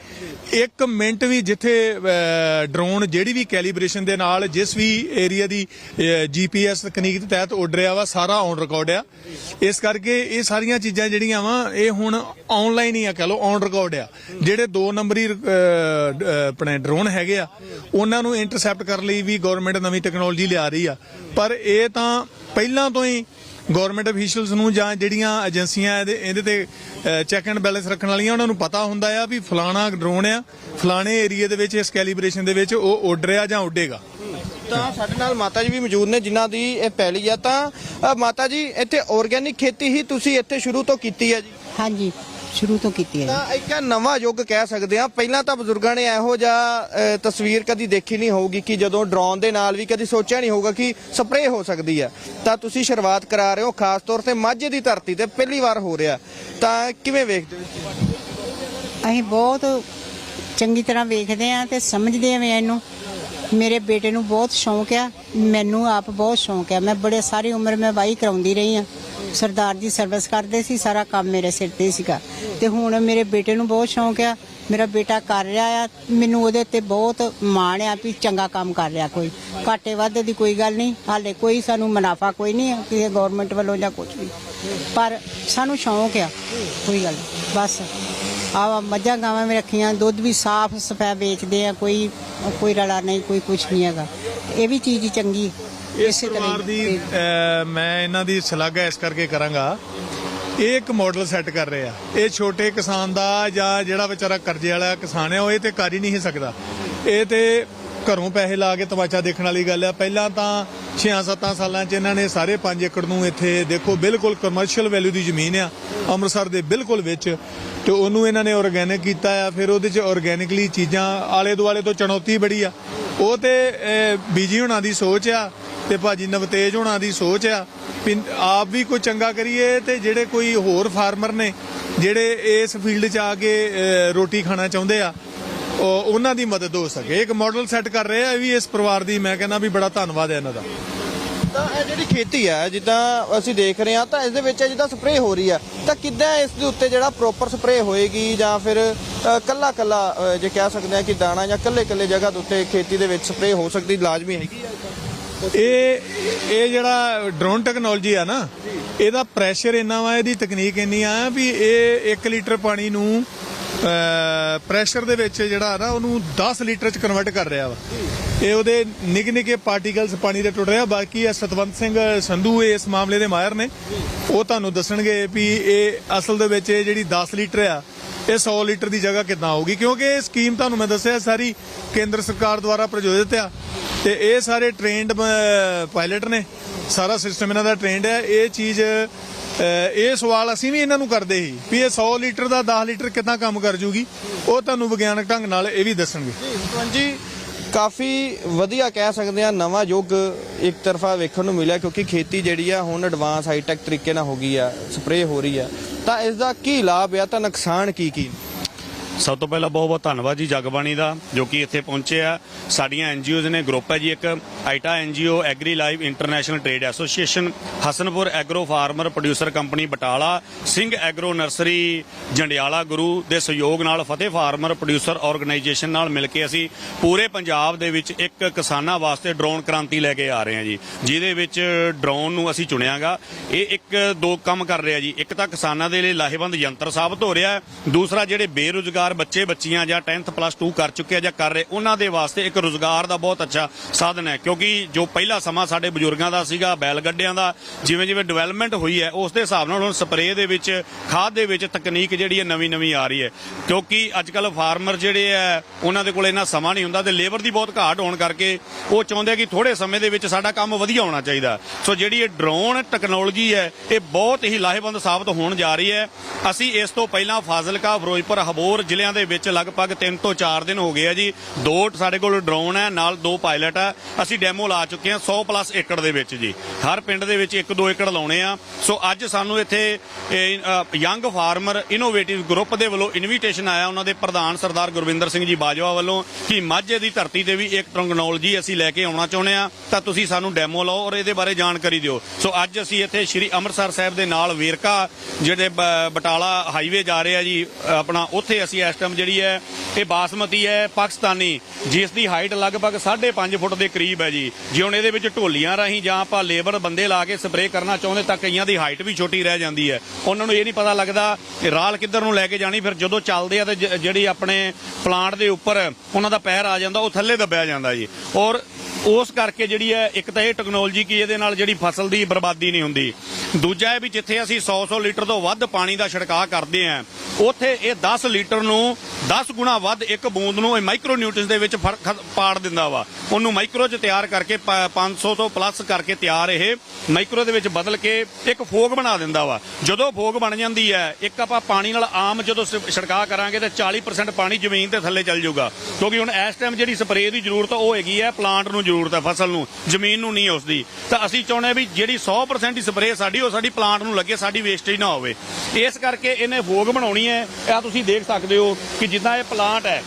ਇੱਕ ਮਿੰਟ ਵੀ ਜਿੱਥੇ ਡਰੋਨ ਜਿਹੜੀ ਵੀ ਕੈਲੀਬ੍ਰੇਸ਼ਨ ਦੇ ਨਾਲ ਜਿਸ ਵੀ ਏਰੀਆ ਦੀ ਜੀਪੀਐਸ ਤਕਨੀਕ ਦੇ ਤਹਿਤ ਉੱਡ ਰਿਹਾ ਵਾ ਸਾਰਾ ਔਨ ਰਿਕਾਰਡ ਆ। ਇਸ ਕਰਕੇ ਇਹ ਸਾਰੀਆਂ ਚੀਜ਼ਾਂ ਜਿਹੜੀਆਂ ਵਾ ਇਹ ਹੁਣ ਆਨਲਾਈਨ ਹੀ ਆ ਕਹ ਲਓ ਔਨ ਰਿਕਾਰਡ ਆ। ਜਿਹੜੇ ਦੋ ਨੰਬਰੀ ਆਪਣੇ ਡਰੋਨ ਹੈਗੇ ਆ ਉਹਨਾਂ ਨੂੰ ਇੰਟਰਸੈਪਟ ਕਰਨ ਲਈ ਵੀ ਗਵਰਨਮੈਂਟ ਨਵੀਂ ਟੈਕਨੋਲੋਜੀ ਲਿਆ ਰਹੀ ਆ। ਪਰ ਇਹ ਤਾਂ ਪਹਿਲਾਂ ਤੋਂ ਹੀ ਗਵਰਨਮੈਂਟ ਅਫੀਸ਼ੀਅਲਸ ਨੂੰ ਜਾਂ ਜਿਹੜੀਆਂ ਏਜੰਸੀਆਂ ਇਹਦੇ ਇਹਦੇ ਤੇ ਚੈੱਕ ਐਂਡ ਬੈਲੈਂਸ ਰੱਖਣ ਵਾਲੀਆਂ ਉਹਨਾਂ ਨੂੰ ਪਤਾ ਹੁੰਦਾ ਆ ਵੀ ਫਲਾਣਾ ਡਰੋਨ ਆ ਫਲਾਣੇ ਏਰੀਆ ਦੇ ਵਿੱਚ ਇਸ ਕੈਲੀਬ੍ਰੇਸ਼ਨ ਦੇ ਵਿੱਚ ਉਹ ਉੱਡ ਰਿਹਾ ਜਾਂ ਉੱਡੇਗਾ। ਤਾਂ ਸਾਡੇ ਨਾਲ ਮਾਤਾ ਜੀ ਵੀ ਮੌਜੂਦ ਨੇ ਜਿਨ੍ਹਾਂ ਦੀ ਇਹ ਪਹਿਲੀ ਆ। ਤਾਂ ਮਾਤਾ ਜੀ ਇੱਥੇ ਆਰਗੇਨਿਕ ਖੇਤੀ ਹੀ ਤੁਸੀਂ ਇੱਥੇ ਸ਼ੁਰੂ ਤੋਂ ਕੀਤੀ ਹੈ ਜੀ? ਹਾਂਜੀ। ਸ਼ੁਰੂ ਤੋਂ ਕੀਤੀ ਹੈ ਤਾਂ ਇੱਕ ਇਹ ਨਵਾਂ ਯੁੱਗ ਕਹਿ ਸਕਦੇ ਆ ਪਹਿਲਾਂ ਤਾਂ ਬਜ਼ੁਰਗਾਂ ਨੇ ਇਹੋ ਜਿਹਾ ਤਸਵੀਰ ਕਦੀ ਦੇਖੀ ਨਹੀਂ ਹੋਊਗੀ ਕਿ ਜਦੋਂ ਡਰੋਨ ਦੇ ਨਾਲ ਵੀ ਕਦੀ ਸੋਚਿਆ ਨਹੀਂ ਹੋਊਗਾ ਕਿ ਸਪਰੇਅ ਹੋ ਸਕਦੀ ਹੈ। ਤਾਂ ਤੁਸੀਂ ਸ਼ੁਰੂਆਤ ਕਰਾ ਰਹੇ ਹੋ ਖਾਸ ਤੌਰ ਤੇ ਮਾਝੇ ਦੀ ਧਰਤੀ ਤੇ ਪਹਿਲੀ ਵਾਰ ਹੋ ਰਿਹਾ। ਤਾਂ ਕਿਵੇਂ ਵੇਖਦੇ ਹੋ? ਅਸੀਂ ਬਹੁਤ ਚੰਗੀ ਤਰ੍ਹਾਂ ਵੇਖਦੇ ਆ ਤੇ ਸਮਝਦੇ ਆ ਇਹਨੂੰ। ਮੇਰੇ ਬੇਟੇ ਨੂੰ ਬਹੁਤ ਸ਼ੌਂਕ ਆ। ਮੈਨੂੰ ਆਪ ਬਹੁਤ ਸ਼ੌਂਕ ਆ। ਮੈਂ ਬੜੇ ਸਾਰੀ ਉਮਰ ਮੈਂ ਵਾਹੀ ਕਰਾਉਂਦੀ ਰਹੀ ਆ ਸਰਦਾਰ ਜੀ ਸਰਵਿਸ ਕਰਦੇ ਸੀ, ਸਾਰਾ ਕੰਮ ਮੇਰੇ ਸਿਰ ਤੇ ਸੀਗਾ। ਤੇ ਹੁਣ ਮੇਰੇ ਬੇਟੇ ਨੂੰ ਬਹੁਤ ਸ਼ੌਂਕ ਆ। ਮੇਰਾ ਬੇਟਾ ਕਰ ਰਿਹਾ ਆ। ਮੈਨੂੰ ਉਹਦੇ ਤੇ ਬਹੁਤ ਮਾਣ ਆ ਵੀ ਚੰਗਾ ਕੰਮ ਕਰ ਰਿਹਾ ਕੋਈ। ਘਾਟੇ ਵਾਧੇ ਦੀ ਕੋਈ ਗੱਲ ਨਹੀਂ। ਹਾਲੇ ਕੋਈ ਸਾਨੂੰ ਮੁਨਾਫਾ ਕੋਈ ਨਹੀਂ ਹੈ ਕਿਸੇ ਗਵਰਨਮੈਂਟ ਵੱਲੋਂ ਜਾਂ ਕੁਝ ਵੀ। ਪਰ ਸਾਨੂੰ ਸ਼ੌਂਕ ਆ, ਕੋਈ ਗੱਲ ਨਹੀਂ। ਬਸ। ਆ ਮੱਝਾਂ ਗਾਵਾਂ ਵੀ ਰੱਖੀਆਂ, ਦੁੱਧ ਵੀ ਸਾਫ਼ ਸਫਾ ਵੇਚਦੇ ਆ, ਕੋਈ ਕੋਈ ਰਲਾ ਨਹੀਂ, ਕੋਈ ਕੁਝ ਨਹੀਂ ਹੈਗਾ। ਇਹ ਵੀ ਚੀਜ਼ ਚੰਗੀ ਇਸ ਇਸੇ ਪਰਿਵਾਰ ਦੀ ਮੈਂ ਇਹਨਾਂ ਦੀ ਸ਼ਲਾਘਾ ਇਸ ਕਰਕੇ ਕਰਾਂਗਾ। ਇਹ ਇੱਕ ਮਾਡਲ ਸੈੱਟ ਕਰ ਰਹੇ ਆ। ਇਹ ਛੋਟੇ ਕਿਸਾਨ ਦਾ ਜਾਂ ਜਿਹੜਾ ਵਿਚਾਰਾ ਕਰਜ਼ੇ ਵਾਲਾ ਕਿਸਾਨ ਹੈ ਉਹ ਇਹ ਤੇ ਕਰ ਹੀ ਨਹੀਂ ਸਕਦਾ। ਇਹ ਤੇ ਘਰੋਂ ਪੈਸੇ ਲਾ ਕੇ ਤਮਾਸ਼ਾ ਦੇਖਣ ਵਾਲੀ ਗੱਲ ਆ। ਪਹਿਲਾਂ ਤਾਂ 6-7 ਸਾਲਾਂ 'ਚ ਇਹਨਾਂ ਨੇ ਸਾਰੇ 5 ਏਕੜ ਨੂੰ ਇੱਥੇ ਦੇਖੋ ਬਿਲਕੁਲ ਕਮਰਸ਼ੀਅਲ ਵੈਲਿਊ ਦੀ ਜ਼ਮੀਨ ਆ ਅੰਮ੍ਰਿਤਸਰ ਦੇ ਬਿਲਕੁਲ ਵਿੱਚ। ਤੇ ਉਹਨੂੰ ਇਹਨਾਂ ਨੇ ਆਰਗੇਨਿਕ ਕੀਤਾ ਆ। ਫਿਰ ਉਹਦੇ 'ਚ ਆਰਗੇਨਿਕਲੀ ਚੀਜ਼ਾਂ ਆਲੇ ਦੁਆਲੇ ਤੋਂ ਚੁਣੌਤੀ ਬੜੀ ਆ। ਉਹ ਤੇ ਬੀਜੀ ਹੋਣਾ ਦੀ ਸੋਚ ਆ। ਤੇ ਭਾਜੀ ਨਵਤੇਜ ਹੋਣਾ ਦੀ ਸੋਚ ਆ। ਵੀ ਆਪ ਵੀ ਕੋਈ ਚੰਗਾ ਕਰੀਏ ਤੇ ਜਿਹੜੇ ਕੋਈ ਹੋਰ ਫਾਰਮਰ ਨੇ ਜਿਹੜੇ ਇਸ ਫੀਲਡ 'ਚ ਆ ਕੇ ਰੋਟੀ ਖਾਣਾ ਚਾਹੁੰਦੇ ਆ ਉਹ- ਉਹਨਾਂ ਦੀ ਮਦਦ ਹੋ ਸਕੇ। ਇੱਕ ਮਾਡਲ ਸੈੱਟ ਕਰ ਰਹੇ ਆ ਇਹ ਵੀ ਇਸ ਪਰਿਵਾਰ ਦੀ। ਮੈਂ ਕਹਿੰਦਾ ਵੀ ਬੜਾ ਧੰਨਵਾਦ ਹੈ ਇਹਨਾਂ ਦਾ। ਤਾਂ ਇਹ ਜਿਹੜੀ ਖੇਤੀ ਹੈ ਜਿੱਦਾਂ ਅਸੀਂ ਦੇਖ ਰਹੇ ਹਾਂ ਤਾਂ ਇਸ ਦੇ ਵਿੱਚ ਜਿੱਦਾਂ ਸਪਰੇਅ ਹੋ ਰਹੀ ਆ ਤਾਂ ਕਿੱਦਾਂ ਇਸ ਦੇ ਉੱਤੇ ਜਿਹੜਾ ਪ੍ਰੋਪਰ ਸਪਰੇਅ ਹੋਏਗੀ ਜਾਂ ਫਿਰ ਅ, ਕੱਲਾ ਕੱਲਾ ਜੇ ਕਹਿ ਸਕਦੇ ਹਾਂ ਕਿ ਦਾਣਾ ਜਾਂ ਕੱਲੇ ਕੱਲੇ ਜਗ੍ਹਾ ਦੇ ਉੱਤੇ ਖੇਤੀ ਦੇ ਵਿੱਚ ਸਪਰੇਅ ਹੋ ਸਕਦੀ ਲਾਜ਼ਮੀ ਹੈਗੀ ਇਹ ਇਹ ਜਿਹੜਾ ਡਰੋਨ ਟੈਕਨੋਲੋਜੀ ਆ ਨਾ ਇਹਦਾ ਪ੍ਰੈਸ਼ਰ ਇੰਨਾ ਵਾ ਇਹਦੀ ਤਕਨੀਕ ਇੰਨੀ ਆ ਵੀ ਇਹ 1 ਲੀਟਰ ਪਾਣੀ ਨੂੰ ਪ੍ਰੈਸ਼ਰ ਦੇ ਵਿੱਚ ਜਿਹੜਾ ਨਾ ਉਹਨੂੰ 10 ਲੀਟਰ ਚ ਕਨਵਰਟ ਕਰ ਰਿਹਾ ਵਾ। ਇਹ ਉਹਦੇ ਨਿੱਕੇ ਨਿੱਕੇ ਪਾਰਟੀਕਲਸ ਪਾਣੀ ਦੇ ਟੁੱਟ ਰਿਹਾ। ਬਾਕੀ ਇਹ ਸਤਵੰਤ ਸਿੰਘ ਸੰਧੂ ਇਸ ਮਾਮਲੇ ਦੇ ਮਾਹਿਰ ਨੇ। ਉਹ ਤੁਹਾਨੂੰ ਦੱਸਣਗੇ ਵੀ ਇਹ ਅਸਲ ਦੇ ਵਿੱਚ ਇਹ ਜਿਹੜੀ 10 ਲੀਟਰ ਆ ਇਹ 100 ਲੀਟਰ ਦੀ ਜਗ੍ਹਾ ਕਿੱਦਾਂ ਆਊਗੀ? ਕਿਉਂਕਿ ਇਹ ਸਕੀਮ ਤੁਹਾਨੂੰ ਮੈਂ ਦੱਸਿਆ ਸਾਰੀ ਕੇਂਦਰ ਸਰਕਾਰ ਦੁਆਰਾ ਪ੍ਰਯੋਜਿਤ ਆ। ਤੇ ਇਹ ਸਾਰੇ ਟ੍ਰੇਨਡ ਪਾਇਲਟ ਨੇ। ਸਾਰਾ ਸਿਸਟਮ ਇਹਨਾਂ ਦਾ ਟ੍ਰੇਨਡ ਹੈ ਇਹ ਚੀਜ਼ ਇਹ ਸਵਾਲ ਅਸੀਂ ਵੀ ਇਹਨਾਂ ਨੂੰ ਕਰਦੇ ਸੀ ਵੀ ਇਹ 100 ਲੀਟਰ ਦਾ 10 ਲੀਟਰ ਕਿੱਦਾਂ ਕੰਮ ਕਰ ਜੂਗੀ? ਉਹ ਤੁਹਾਨੂੰ ਵਿਗਿਆਨਕ ਢੰਗ ਨਾਲ ਇਹ ਵੀ ਦੱਸਣਗੇ। ਹਾਂਜੀ। ਕਾਫੀ ਵਧੀਆ ਕਹਿ ਸਕਦੇ ਆ ਨਵਾਂ ਯੁੱਗ ਇੱਕ ਤਰਫਾ ਵੇਖਣ ਨੂੰ ਮਿਲਿਆ ਕਿਉਂਕਿ ਖੇਤੀ ਜਿਹੜੀ ਆ, ਹੁਣ ਐਡਵਾਂਸ ਹਾਈਟੈਕ ਤਰੀਕੇ ਨਾਲ ਹੋ ਗਈ ਆ ਸਪਰੇਅ ਹੋ ਰਹੀ ਆ। ਤਾਂ ਇਸ ਦਾ ਕੀ ਲਾਭ ਆ, ਤਾਂ ਨੁਕਸਾਨ ਕੀ ਕੀ? ਸਭ ਤੋਂ ਪਹਿਲਾਂ ਬਹੁਤ ਬਹੁਤ ਧੰਨਵਾਦ ਜੀ ਜਗਬਾਣੀ ਦਾ, ਜੋ ਕਿ ਇੱਥੇ ਪਹੁੰਚੇ ਆ। ਸਾਡੀਆਂ ਐਨਜੀਓਜ਼ ਨੇ ਗਰੁੱਪ ਹੈ ਜੀ ਇੱਕ, ਆਈਟਾ NGO agri live international trade association, Hasanpur agro farmer producer company Batala, Singh agro nursery Jandiala Guru ਦੇ ਸਹਿਯੋਗ ਨਾਲ ਫਤਿਹ ਫਾਰਮਰ ਪ੍ਰੋਡਿਊਸਰ ਆਰਗੇਨਾਈਜੇਸ਼ਨ ਨਾਲ ਮਿਲ ਕੇ ਅਸੀਂ ਪੂਰੇ ਪੰਜਾਬ ਦੇ ਵਿੱਚ ਇੱਕ ਕਿਸਾਨਾਂ ਵਾਸਤੇ ਡਰੋਨ ਕ੍ਰਾਂਤੀ ਲੈ ਕੇ ਆ ਰਹੇ ਹਾਂ ਜੀ, ਜਿਹਦੇ ਵਿੱਚ ਡਰੋਨ ਨੂੰ ਅਸੀਂ ਚੁਣਿਆਗਾ। ਇਹ ਇੱਕ, ਦੋ ਕੰਮ ਕਰ ਰਿਹਾ ਜੀ। ਇੱਕ ਤਾਂ ਕਿਸਾਨਾਂ ਦੇ ਲਈ ਲਾਹੇਵੰਦ ਯੰਤਰ ਸਾਬਤ ਹੋ ਰਿਹਾ ਦੂਸਰਾ, ਜਿਹੜੇ ਬੇਰੁਜ਼ਗਾਰ ਬੇਰੁਜ਼ਗਾਰ ਬੱਚੇ ਬੱਚੀਆਂ ਜਾਂ 10th ਪਲੱਸ 2 ਕਰ ਚੁੱਕੇ ਆ ਜਾਂ ਕਰ ਰਹੇ, ਉਹਨਾਂ ਦੇ ਵਾਸਤੇ ਇੱਕ ਰੋਜ਼ਗਾਰ ਦਾ ਬਹੁਤ ਅੱਛਾ ਸਾਧਨ ਹੈ। ਕਿਉਂਕਿ ਜੋ ਪਹਿਲਾ ਸਮਾਂ ਸਾਡੇ ਬਜ਼ੁਰਗਾਂ ਦਾ ਸੀਗਾ, ਬੈਲ ਗੱਡਿਆਂ ਦਾ ਜਿਵੇਂ ਜਿਵੇਂ ਡਿਵੈਲਪਮੈਂਟ ਹੋਈ ਹੈ, ਉਸ ਦੇ ਹਿਸਾਬ ਨਾਲ ਹੁਣ ਸਪਰੇਅ ਦੇ ਵਿੱਚ, ਖਾਦ ਦੇ ਵਿੱਚ ਤਕਨੀਕ ਜਿਹੜੀ ਹੈ ਨਵੀਂ ਨਵੀਂ ਆ ਰਹੀ ਹੈ। ਕਿਉਂਕਿ ਅੱਜ ਕੱਲ ਫਾਰਮਰ ਜਿਹੜੇ ਆ ਉਹਨਾਂ ਦੇ ਕੋਲ ਇੰਨਾ ਸਮਾਂ ਨਹੀਂ ਹੁੰਦਾ ਤੇ ਲੇਬਰ ਦੀ ਬਹੁਤ ਘਾਟ ਹੋਣ ਕਰਕੇ ਉਹ ਚਾਹੁੰਦੇ ਆ ਕਿ ਥੋੜੇ ਸਮੇਂ ਦੇ ਵਿੱਚ ਸਾਡਾ ਕੰਮ ਵਧੀਆ ਹੋਣਾ ਚਾਹੀਦਾ। ਸੋ ਜਿਹੜੀ ਇਹ ਡਰੋਨ ਟੈਕਨੋਲੋਜੀ ਹੈ, ਇਹ ਬਹੁਤ ਹੀ ਲਾਹੇਵੰਦ ਸਾਬਤ ਹੋਣ ਜਾ ਰਹੀ ਹੈ। ਅਸੀਂ ਇਸ ਤੋਂ ਪਹਿਲਾਂ ਫਾਜ਼ਿਲਕਾ, ਫਿਰੋਜ਼ਪੁਰ, ਹਬੋਰ ਜ਼ਿਲ੍ਹਿਆਂ ਦੇ ਵਿੱਚ ਲਗਭਗ 3 ਤੋਂ 4 ਦਿਨ ਹੋ ਗਏ ਆ ਜੀ। ਦੋ ਸਾਡੇ ਕੋਲ ਡਰੋਨ ਹੈ, ਨਾਲ ਦੋ ਪਾਇਲਟ ਹੈ ਅਸੀਂ ਡੈਮੋ ਲਾ ਚੁੱਕੇ ਹਾਂ 100 ਪਲੱਸ ਏਕੜ ਦੇ ਵਿੱਚ ਜੀ। ਹਰ ਪਿੰਡ ਦੇ ਵਿੱਚ 1-2 ਏਕੜ ਲਾਉਣੇ ਆ। ਸੋ ਅੱਜ ਸਾਨੂੰ ਇੱਥੇ ਯੰਗ ਫਾਰਮਰ ਇਨੋਵੇਟਿਵ ਗਰੁੱਪ ਦੇ ਵੱਲੋਂ ਇਨਵੀਟੇਸ਼ਨ ਆਇਆ। ਉਹਨਾਂ ਦੇ ਪ੍ਰਧਾਨ ਸਰਦਾਰ ਗੁਰਵਿੰਦਰ ਸਿੰਘ ਜੀ ਬਾਜਵਾ ਵੱਲੋਂ ਕਿ ਮਾਝੇ ਦੀ ਧਰਤੀ ਤੇ ਵੀ ਇੱਕ ਟੈਕਨੋਲੋਜੀ ਅਸੀਂ ਲੈ ਕੇ ਆਉਣਾ ਚਾਹੁੰਦੇ ਆ। ਤਾਂ ਤੁਸੀਂ ਸਾਨੂੰ ਡੈਮੋ ਲਾਓ ਔਰ ਇਹਦੇ ਬਾਰੇ ਜਾਣਕਾਰੀ ਦਿਓ। ਸੋ ਅੱਜ ਅਸੀਂ ਇੱਥੇ ਸ਼੍ਰੀ ਅੰਮ੍ਰਿਤਸਰ ਸਾਹਿਬ ਦੇ ਨਾਲ ਵੇਰਕਾ, ਜਿਹੜੇ ਬਟਾਲਾ ਹਾਈਵੇ ਜਾ ਰਹੇ ਆ ਜੀ, ਆਪਣਾ, ਉੱਥੇ ਅਸੀਂ ਇਸ ਟਾਈਮ ਜਿਹੜੀ ਹੈ, ਇਹ ਬਾਸਮਤੀ ਹੈ, ਪਾਕਿਸਤਾਨੀ ਜਿਸ ਦੀ ਹਾਈਟ ਲਗਭਗ 5.5 ਫੁੱਟ ਦੇ ਕਰੀਬ ਹੈ ਜੀ। ਜੇ ਹੁਣ ਇਹਦੇ ਵਿੱਚ ਢੋਲੀਆਂ ਰਾਹੀਂ ਜਾਂ ਆਪਾਂ ਲੇਬਰ ਬੰਦੇ ਲਾ ਕੇ ਸਪਰੇਅ ਕਰਨਾ ਚਾਹੁੰਦੇ ਤਾਂ ਕਈਆਂ ਦੀ ਹਾਈਟ ਵੀ ਛੋਟੀ ਰਹਿ ਜਾਂਦੀ ਹੈ। ਉਹਨਾਂ ਨੂੰ ਇਹ ਨਹੀਂ ਪਤਾ ਲੱਗਦਾ ਕਿ ਰਾਲ ਕਿੱਧਰ ਨੂੰ ਲੈ ਕੇ ਜਾਣੀ, ਫਿਰ ਜਦੋਂ ਚੱਲਦੇ ਆ ਤੇ ਜਿਹੜੀ ਆਪਣੇ ਪਲਾਂਟ ਦੇ ਉੱਪਰ ਉਹਨਾਂ ਦਾ ਪੈਰ ਆ ਜਾਂਦਾ, ਉਹ ਥੱਲੇ ਦੱਬਿਆ ਜਾਂਦਾ ਜੀ। ਔਰ ਉਸ ਕਰਕੇ ਜਿਹੜੀ ਹੈ, ਇੱਕ ਤਾਂ ਇਹ ਟੈਕਨੋਲੋਜੀ ਕੀ ਇਹਦੇ ਨਾਲ ਜਿਹੜੀ ਫਸਲ ਦੀ ਬਰਬਾਦੀ ਨਹੀਂ ਹੁੰਦੀ। ਦੂਜਾ ਇਹ ਵੀ ਜਿੱਥੇ ਅਸੀਂ 100-100 ਲੀਟਰ ਤੋਂ ਵੱਧ ਪਾਣੀ ਦਾ ਛਿੜਕਾਅ ਕਰਦੇ ਆਂ ਉੱਥੇ ਇਹ 10 ਲੀਟਰ ਨੂੰ 10 ਗੁਣਾ ਵੱਧ ਇੱਕ ਬੂੰਦ ਨੂੰ ਇਹ ਮਾਈਕਰੋ ਨਿਊਟ੍ਰੀਐਂਟਸ ਦੇ ਵਿੱਚ ਪਾੜ ਦਿੰਦਾ ਵਾ। ਉਹਨੂੰ ਮਾਈਕਰੋ 'ਚ ਤਿਆਰ ਕਰਕੇ ਪ- 500 ਤੋਂ ਪਲੱਸ ਕਰਕੇ ਤਿਆਰ ਇਹ ਮਾਈਕਰੋ ਦੇ ਵਿੱਚ ਬਦਲ ਕੇ ਇੱਕ ਫੋਗ ਬਣਾ ਦਿੰਦਾ ਵਾ। ਜਦੋਂ ਫੋਗ ਬਣ ਜਾਂਦੀ ਹੈ, ਇੱਕ ਆਪਾਂ ਪਾਣੀ ਨਾਲ ਆਮ ਜਦੋਂ ਸ- ਛਿੜਕਾਅ ਕਰਾਂਗੇ ਤੇ 40% ਪਾਣੀ ਜ਼ਮੀਨ ਦੇ ਥੱਲੇ ਚੱਲ ਜਾਊਗਾ। ਕਿਉਂਕਿ ਹੁਣ ਇਸ ਟਾਈਮ ਜਿਹੜੀ ਸਪਰੇਅ ਦੀ ਜ਼ਰੂਰਤ ਉਹ ਹੈਗੀ ਹੈ ਪਲਾਂਟ ਨੂੰ ਜ਼ਰੂਰਤ ਹੈ ਫਸਲ ਨੂੰ, ਜ਼ਮੀਨ ਨੂੰ ਨਹੀਂ ਉਸਦੀ। ਤਾਂ ਅਸੀਂ ਚਾਹੁੰਦੇ ਹਾਂ ਵੀ ਜਿਹੜੀ 100% ਦੀ ਸਪਰੇਅ ਸਾਡੀ, ਉਹ ਸਾਡੀ ਪਲਾਂਟ ਨੂੰ ਲੱਗੇ, ਸਾਡੀ ਵੇਸਟੇਜ ਨਾ ਹੋਵੇ। ਇਸ ਕਰਕੇ ਇਹਨੇ ਫੋਗ ਬਣਾਉਣੀ ਹੈ। ਇਹ ਤੁਸੀਂ ਦੇਖ ਸਕਦੇ ਹੋ ਕਿ ਜਿੱਦਾਂ ਇਹ ਪਲਾਂਟ ਹੈ,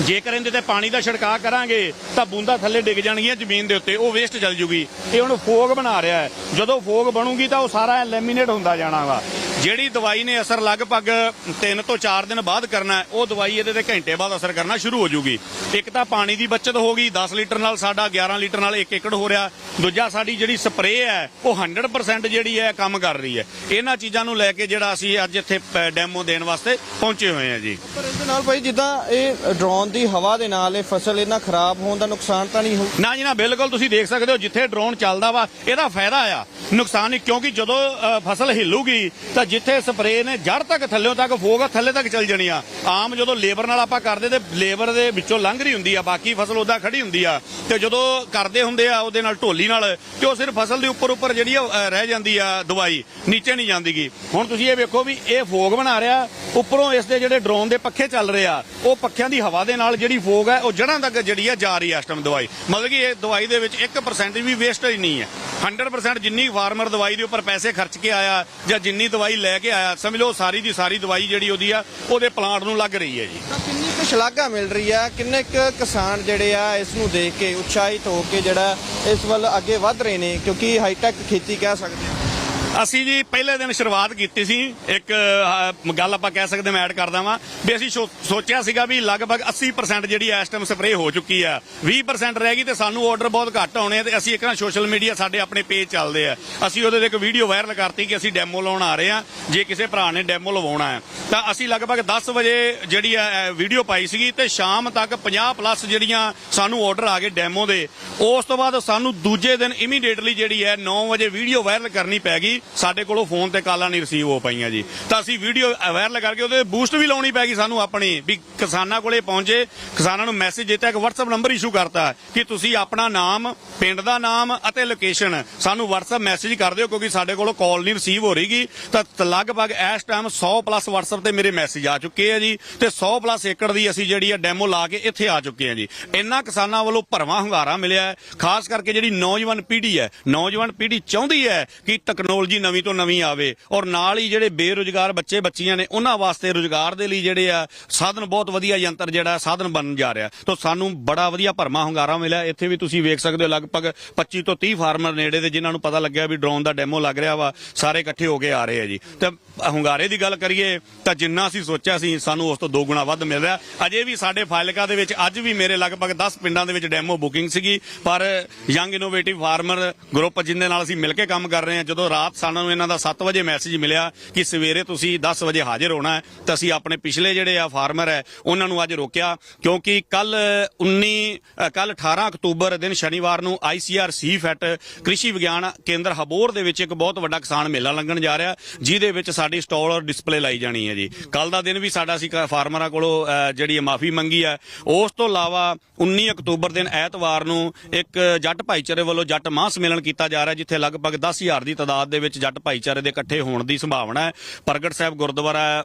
ਜੇਕਰ ਇਹਦੇ ਤੇ ਪਾਣੀ ਦਾ ਛਿੜਕਾਅ ਕਰਾਂਗੇ, ਤਾਂ ਬੂੰਦਾ ਥੱਲੇ ਡਿੱਗ ਜਾਣਗੀਆਂ ਜ਼ਮੀਨ ਦੇ ਉੱਤੇ, ਉਹ ਵੇਸਟ ਚਲ ਜੂਗੀ। ਇਹ ਹੁਣ ਫੋਗ ਬਣਾ ਰਿਹਾ ਹੈ। ਜਦੋਂ ਫੋਗ ਬਣੂਗੀ ਤਾਂ ਉਹ ਸਾਰਾ ਲੈਮੀਨੇਟ ਹੁੰਦਾ ਜਾਣਾ ਵਾ। ਜਿਹੜੀ ਦਵਾਈ ਨੇ ਅਸਰ ਲਗਭਗ 3 ਤੋਂ 4 ਦਿਨ ਬਾਅਦ ਕਰਨਾ ਉਹ ਦਵਾਈ ਇਹਦੇ ਤੇ ਘੰਟੇ ਬਾਅਦ ਅਸਰ ਕਰਨਾ ਸ਼ੁਰੂ ਹੋ ਜੂਗੀ ਇੱਕ ਤਾਂ ਪਾਣੀ ਦੀ ਬਚਤ ਹੋ ਗਈ 10 ਲੀਟਰ ਨਾਲ ਸਾਡਾ 11 ਲੀਟਰ ਨਾਲ 1 ਏਕੜ ਹੋ ਰਿਹਾ। ਦੂਜਾ ਸਾਡੀ ਜਿਹੜੀ ਸਪਰੇਅ ਹੈ ਉਹ 100% ਜਿਹੜੀ ਹੈ ਕੰਮ ਕਰ ਰਹੀ ਹੈ। ਇਹਨਾਂ ਚੀਜ਼ਾਂ ਨੂੰ ਲੈ ਕੇ ਜਿਹੜਾ ਅਸੀਂ ਅੱਜ ਇੱਥੇ ਡੈਮੋ ਦੇਣ ਵਾਸਤੇ ਪਹੁੰਚੇ ਹੋਏ ਹਾਂ ਜੀ। ਪਰ ਇਸ ਦੇ ਨਾਲ ਭਾਈ ਜਿੱਦਾਂ ਇਹ ਡਰੋਨ ਦੀ ਹਵਾ ਦੇ ਨਾਲ ਇਹ ਫਸਲ ਇਹਨਾਂ ਖਰਾਬ ਹੋਣ ਦਾ ਨੁਕਸਾਨ ਤਾਂ ਨਹੀਂ ਹੋਊ? ਨਾ ਜੀ ਨਾ ਬਿਲਕੁਲ ਤੁਸੀਂ ਦੇਖ ਸਕਦੇ ਹੋ ਜਿੱਥੇ ਡਰੋਨ ਚੱਲਦਾ ਵਾ ਇਹਦਾ ਫਾਇਦਾ ਆ। ਨੁਕਸਾਨ ਨਹੀਂ ਕਿਉਂਕਿ ਜਦੋਂ ਫਸਲ ਹਿੱਲੂਗੀ ਤਾਂ ਜਿੱਥੇ ਸਪਰੇਅ ਨੇ ਜੜ ਤੱਕ ਥੱਲੇੋਂ ਤੱਕ ਫੋਗ ਥੱਲੇ ਤੱਕ ਚੱਲ ਜਾਣੀ ਆ। ਆਮ ਜਦੋਂ ਲੇਬਰ ਨਾਲ ਆਪਾਂ ਕਰਦੇ ਤੇ ਲੇਬਰ ਦੇ ਵਿੱਚੋਂ ਲੰਘ ਰਹੀ ਹੁੰਦੀ ਆ ਬਾਕੀ ਫਸਲ ਉਹਦਾ ਖੜੀ ਹੁੰਦੀ ਆ। ਤੇ ਜਦੋਂ ਕਰਦੇ ਹੁੰਦੇ ਆ ਉਹਦੇ ਨਾਲ ਢੋਲੀ ਨਾਲ ਤੇ ਉਹ ਸਿਰਫ ਫਸਲ ਦੇ ਉੱਪਰ ਉੱਪਰ ਜਿਹੜੀ ਆ, ਰਹਿ ਜਾਂਦੀ ਆ ਦਵਾਈ ਨੀਚੇ ਨਹੀਂ ਜਾਂਦੀਗੀ। ਹੁਣ ਤੁਸੀਂ ਇਹ ਵੇਖੋ ਵੀ ਇਹ ਫੋਗ ਬਣਾ ਰਿਹਾ ਉੱਪਰੋਂ ਇਸ ਦੇ ਜਿਹੜੇ ਡਰੋਨ ਦੇ ਪੱਖੇ ਚੱਲ ਰਹੇ ਆ ਉਹ ਪੱਖਿਆਂ ਦੀ ਹਵਾ ਦੇ ਨਾਲ ਜਿਹੜੀ ਫੋਗ ਹੈ ਉਹ ਜੜਾਂ ਤੱਕ ਜਿਹੜੀ ਆ ਜਾ ਰਹੀ ਹੈ ਇਸ ਟਾਈਮ ਦਵਾਈ। ਮਤਲਬ ਕਿ ਇਹ ਦਵਾਈ ਦੇ ਵਿੱਚ 1% ਵੀ ਵੇਸਟੇਜ ਨਹੀਂ ਹੈ। 100% ਜਿੰਨੀ ਫਾਰਮਰ ਦਵਾਈ ਦੇ ਉੱਪਰ ਪੈਸੇ ਖਰਚ ਕੇ ਆਇਆ ਜਾਂ ਜਿੰਨੀ ਦਵਾਈ ਲੈ ਕੇ ਆਇਆ। ਸਮਝ ਲਓ, ਸਾਰੀ ਦੀ ਸਾਰੀ ਦਵਾਈ ਜਿਹੜੀ ਉਹਦੀ ਆ, ਉਹਦੇ ਪਲਾਂਟ ਨੂੰ ਲੱਗ ਰਹੀ ਹੈ ਜੀ। ਤਾਂ ਕਿੰਨੀ ਕੁ ਸ਼ਲਾਘਾ ਮਿਲ ਰਹੀ ਆ? ਕਿੰਨੇ ਕੁ ਕਿਸਾਨ ਜਿਹੜੇ ਆ, ਇਸ ਨੂੰ ਦੇਖ ਕੇ ਉਤਸ਼ਾਹਿਤ ਹੋ ਕੇ ਜਿਹੜਾ ਇਸ ਵੱਲ ਅੱਗੇ ਵਧ ਰਹੇ ਨੇ? ਕਿਉਂਕਿ ਹਾਈਟੈਕ ਖੇਤੀ ਕਹਿ ਸਕਦੇ ਆ ਅਸੀਂ ਜੀ ਪਹਿਲੇ ਦਿਨ ਸ਼ੁਰੂਆਤ ਕੀਤੀ ਸੀ, ਇੱਕ ਗੱਲ ਆਪਾਂ ਕਹਿ ਸਕਦੇ ਮੈਂ ਐਡ ਕਰਦਾ ਵਾਂ, ਵੀ ਅਸੀਂ ਸੋ- ਸੋਚਿਆ ਸੀਗਾ ਵੀ ਲਗਭਗ 80% ਜਿਹੜੀ ਇਸ ਟਾਈਮ ਸਪਰੇਅ ਹੋ ਚੁੱਕੀ ਆ। 20% ਰਹਿ ਗਈ ਤੇ ਸਾਨੂੰ ਆਰਡਰ ਬਹੁਤ ਘੱਟ ਆਉਣੇ ਆ ਤੇ ਅਸੀਂ ਇੱਕ ਨਾ ਸੋਸ਼ਲ ਮੀਡੀਆ ਸਾਡੇ ਆਪਣੇ ਪੇਜ ਚੱਲਦੇ ਆ। ਅਸੀਂ ਉਹਦੇ ਤੇ ਇੱਕ ਵੀਡੀਓ ਵਾਇਰਲ ਕਰਤੀ ਕਿ ਅਸੀਂ ਡੈਮੋ ਲਾਉਣ ਆ ਰਹੇ ਆ, ਜੇ ਕਿਸੇ ਭਰਾ ਨੇ ਡੈਮੋ ਲਵਾਉਣਾ ਹੈ। ਤਾਂ ਅਸੀਂ ਲਗਭਗ 10 ਵਜੇ ਜਿਹੜੀ ਆ ਵੀਡੀਓ ਪਾਈ ਸੀਗੀ ਤੇ ਸ਼ਾਮ ਤੱਕ 50 ਪਲੱਸ ਜਿਹੜੀਆਂ ਸਾਨੂੰ ਆਰਡਰ ਆ ਗਏ ਡੈਮੋ ਦੇ। ਉਸ ਤੋਂ ਬਾਅਦ ਸਾਨੂੰ ਦੂਜੇ ਦਿਨ ਇਮੀਡੀਏਟਲੀ ਜਿਹੜੀ ਹੈ 9 ਵਜੇ ਵੀਡੀਓ ਵਾਇਰਲ ਕਰਨੀ ਪੈ ਗਈ। ਸਾਡੇ ਕੋਲੋਂ ਫੋਨ ਤੇ ਕਾਲਾਂ ਨਹੀਂ ਰਿਸੀਵ ਹੋ ਪਈਆਂ ਜੀ। ਤਾਂ ਅਸੀਂ ਵੀਡੀਓ ਵਾਇਰਲ ਕਰਕੇ ਉਹਦੇ ਬੂਸਟ ਵੀ ਲਾਉਣੀ ਪੈ ਗਈ ਸਾਨੂੰ ਆਪਣੀ, ਵੀ ਕਿਸਾਨਾਂ ਕੋਲੇ ਪਹੁੰਚੇ, ਕਿਸਾਨਾਂ ਨੂੰ ਮੈਸੇਜ ਦਿੱਤਾ, ਇੱਕ WhatsApp ਨੰਬਰ ਇਸ਼ੂ ਕਰਤਾ ਕਿ ਤੁਸੀਂ ਆਪਣਾ ਨਾਮ, ਪਿੰਡ ਦਾ ਨਾਮ ਅਤੇ ਲੋਕੇਸ਼ਨ ਸਾਨੂੰ WhatsApp ਮੈਸੇਜ ਕਰ ਦਿਓ ਕਿਉਂਕਿ ਸਾਡੇ ਕੋਲੋਂ ਕਾਲ ਨਹੀਂ ਰਿਸੀਵ ਹੋ ਰਹੀਗੀ। ਤਾਂ ਲਗਭਗ ਇਸ ਟਾਈਮ 100 ਪਲੱਸ WhatsApp ਤੇ ਮੇਰੇ ਮੈਸੇਜ ਆ ਚੁੱਕੇ ਆ ਜੀ ਤੇ 100 ਪਲੱਸ ਏਕੜ ਦੀ ਅਸੀਂ ਜਿਹੜੀ ਆ ਡੈਮੋ ਲਾ ਕੇ ਇੱਥੇ ਆ ਚੁੱਕੇ ਆ ਜੀ। ਇੰਨਾ ਕਿਸਾਨਾਂ ਵੱਲੋਂ ਭਰਵਾਂ ਹੁੰਗਾਰਾ ਮਿਲਿਆ ਖਾਸ ਕਰਕੇ ਜਿਹੜੀ ਨੌਜਵਾਨ ਪੀੜ੍ਹੀ ਹੈ, ਨੌਜਵਾਨ ਪੀੜ੍ਹੀ ਚਾਹੁੰਦੀ ਹੈ ਕਿ ਟੈਕਨੋਲੋਜੀ ਨਵੀਂ ਤੋਂ ਨਵੀਂ ਆਵੇ ਔਰ ਨਾਲ ਹੀ ਜਿਹੜੇ ਬੇਰੁਜ਼ਗਾਰ ਬੱਚੇ ਬੱਚੀਆਂ ਨੇ, ਉਹਨਾਂ ਵਾਸਤੇ ਰੁਜ਼ਗਾਰ ਦੇ ਲਈ ਜਿਹੜੇ ਆ, ਸਾਧਨ ਬਹੁਤ ਵਧੀਆ ਯੰਤਰ ਜਿਹੜਾ ਸਾਧਨ ਬਣਨ ਜਾ ਰਿਹਾ। ਤਾਂ ਸਾਨੂੰ ਬੜਾ ਵਧੀਆ ਭਰਮਾ ਹੁੰਗਾਰਾ ਮਿਲਿਆ। ਇੱਥੇ ਵੀ ਤੁਸੀਂ ਵੇਖ ਸਕਦੇ ਹੋ, ਲਗਭਗ 25 ਤੋਂ 30 ਫਾਰਮਰ ਨੇੜੇ ਦੇ ਜਿਨ੍ਹਾਂ ਨੂੰ ਪਤਾ ਲੱਗਿਆ ਵੀ ਡਰੋਨ ਦਾ ਡੈਮੋ ਲੱਗ ਰਿਹਾ ਵਾ, ਸਾਰੇ ਇਕੱਠੇ ਹੋ ਕੇ ਆ ਰਹੇ ਆ ਜੀ। ਤੇ ਹੁੰਗਾਰੇ ਦੀ ਗੱਲ ਕਰੀਏ, ਤਾਂ ਜਿੰਨਾ ਅਸੀਂ ਸੋਚਿਆ ਸੀ, ਸਾਨੂੰ ਉਸ ਤੋਂ ਦੋ ਗੁਣਾ ਵੱਧ ਮਿਲ ਰਿਹਾ। ਅਜੇ ਵੀ ਸਾਡੇ ਫਾਇਲਕਾ ਦੇ ਵਿੱਚ, ਅੱਜ ਵੀ ਮੇਰੇ ਲਗਭਗ 10 ਪਿੰਡਾਂ ਦੇ ਵਿੱਚ ਡੈਮੋ ਬੁਕਿੰਗ ਸੀਗੀ, ਪਰ ਯੰਗ ਇਨੋਵੇਟਿਵ ਫਾਰਮਰ ਗਰੁੱਪ ਜਿੰਦੇ ਨਾਲ ਅਸੀਂ ਮਿਲ ਕੇ ਕੰਮ ਕਰ ਰਹੇ ਹਾਂ। ਜਦੋਂ ਰਾਤ ਸਾਨੂੰ ਇਹਨਾਂ ਦਾ 7 ਵਜੇ ਮੈਸੇਜ ਮਿਲਿਆ ਕਿ ਸਵੇਰੇ ਤੁਸੀਂ 10 ਵਜੇ ਹਾਜ਼ਰ ਹੋਣਾ ਹੈ ਤਾਂ ਅਸੀਂ ਆਪਣੇ ਪਿਛਲੇ ਜਿਹੜੇ ਆ ਫਾਰਮਰ ਹੈ, ਉਹਨਾਂ ਨੂੰ ਅੱਜ ਰੋਕਿਆ ਕਿਉਂਕਿ ਕੱਲ 19 ਕੱਲ 18 ਅਕਤੂਬਰ ਦਿਨ ਸ਼ਨੀਵਾਰ ਨੂੰ ਆਈਸੀਆਰ ਸੀ ਫੈਟ ਕ੍ਰਿਸ਼ੀ ਵਿਗਿਆਨ ਕੇਂਦਰ ਹਬੋਰ ਦੇ ਵਿੱਚ ਇੱਕ ਬਹੁਤ ਵੱਡਾ ਕਿਸਾਨ ਮੇਲਾ ਲੱਗਣ ਜਾ ਰਿਹਾ, ਜਿਹਦੇ ਵਿੱਚ ਸਾਡੀ ਸਟਾਲ ਔਰ ਡਿਸਪਲੇ ਲਾਈ ਜਾਣੀ ਹੈ ਜੀ। ਕੱਲ ਦਾ ਦਿਨ ਵੀ ਸਾਡਾ ਅਸੀਂ ਕ- ਫਾਰਮਰਾਂ ਕੋਲੋਂ ਜਿਹੜੀ ਮਾਫੀ ਮੰਗੀ ਹੈ। ਉਸ ਤੋਂ ਇਲਾਵਾ 19 ਅਕਤੂਬਰ ਦਿਨ ਐਤਵਾਰ ਨੂੰ ਇੱਕ ਜੱਟ ਭਾਈਚਾਰੇ ਵੱਲੋਂ ਜੱਟ ਮਾਂ ਸੰਮੇਲਨ ਕੀਤਾ ਜਾ ਰਿਹਾ, ਜਿੱਥੇ ਲਗਭਗ 10000 ਦੀ ਤਾਦਾਦ ਦੇ ਵਿੱਚ ਜੱਟ ਭਾਈਚਾਰੇ ਦੇ ਇਕੱਠੇ ਹੋਣ ਦੀ ਸੰਭਾਵਨਾ ਹੈ। ਪ੍ਰਗਟ ਸਾਹਿਬ ਗੁਰਦੁਆਰਾ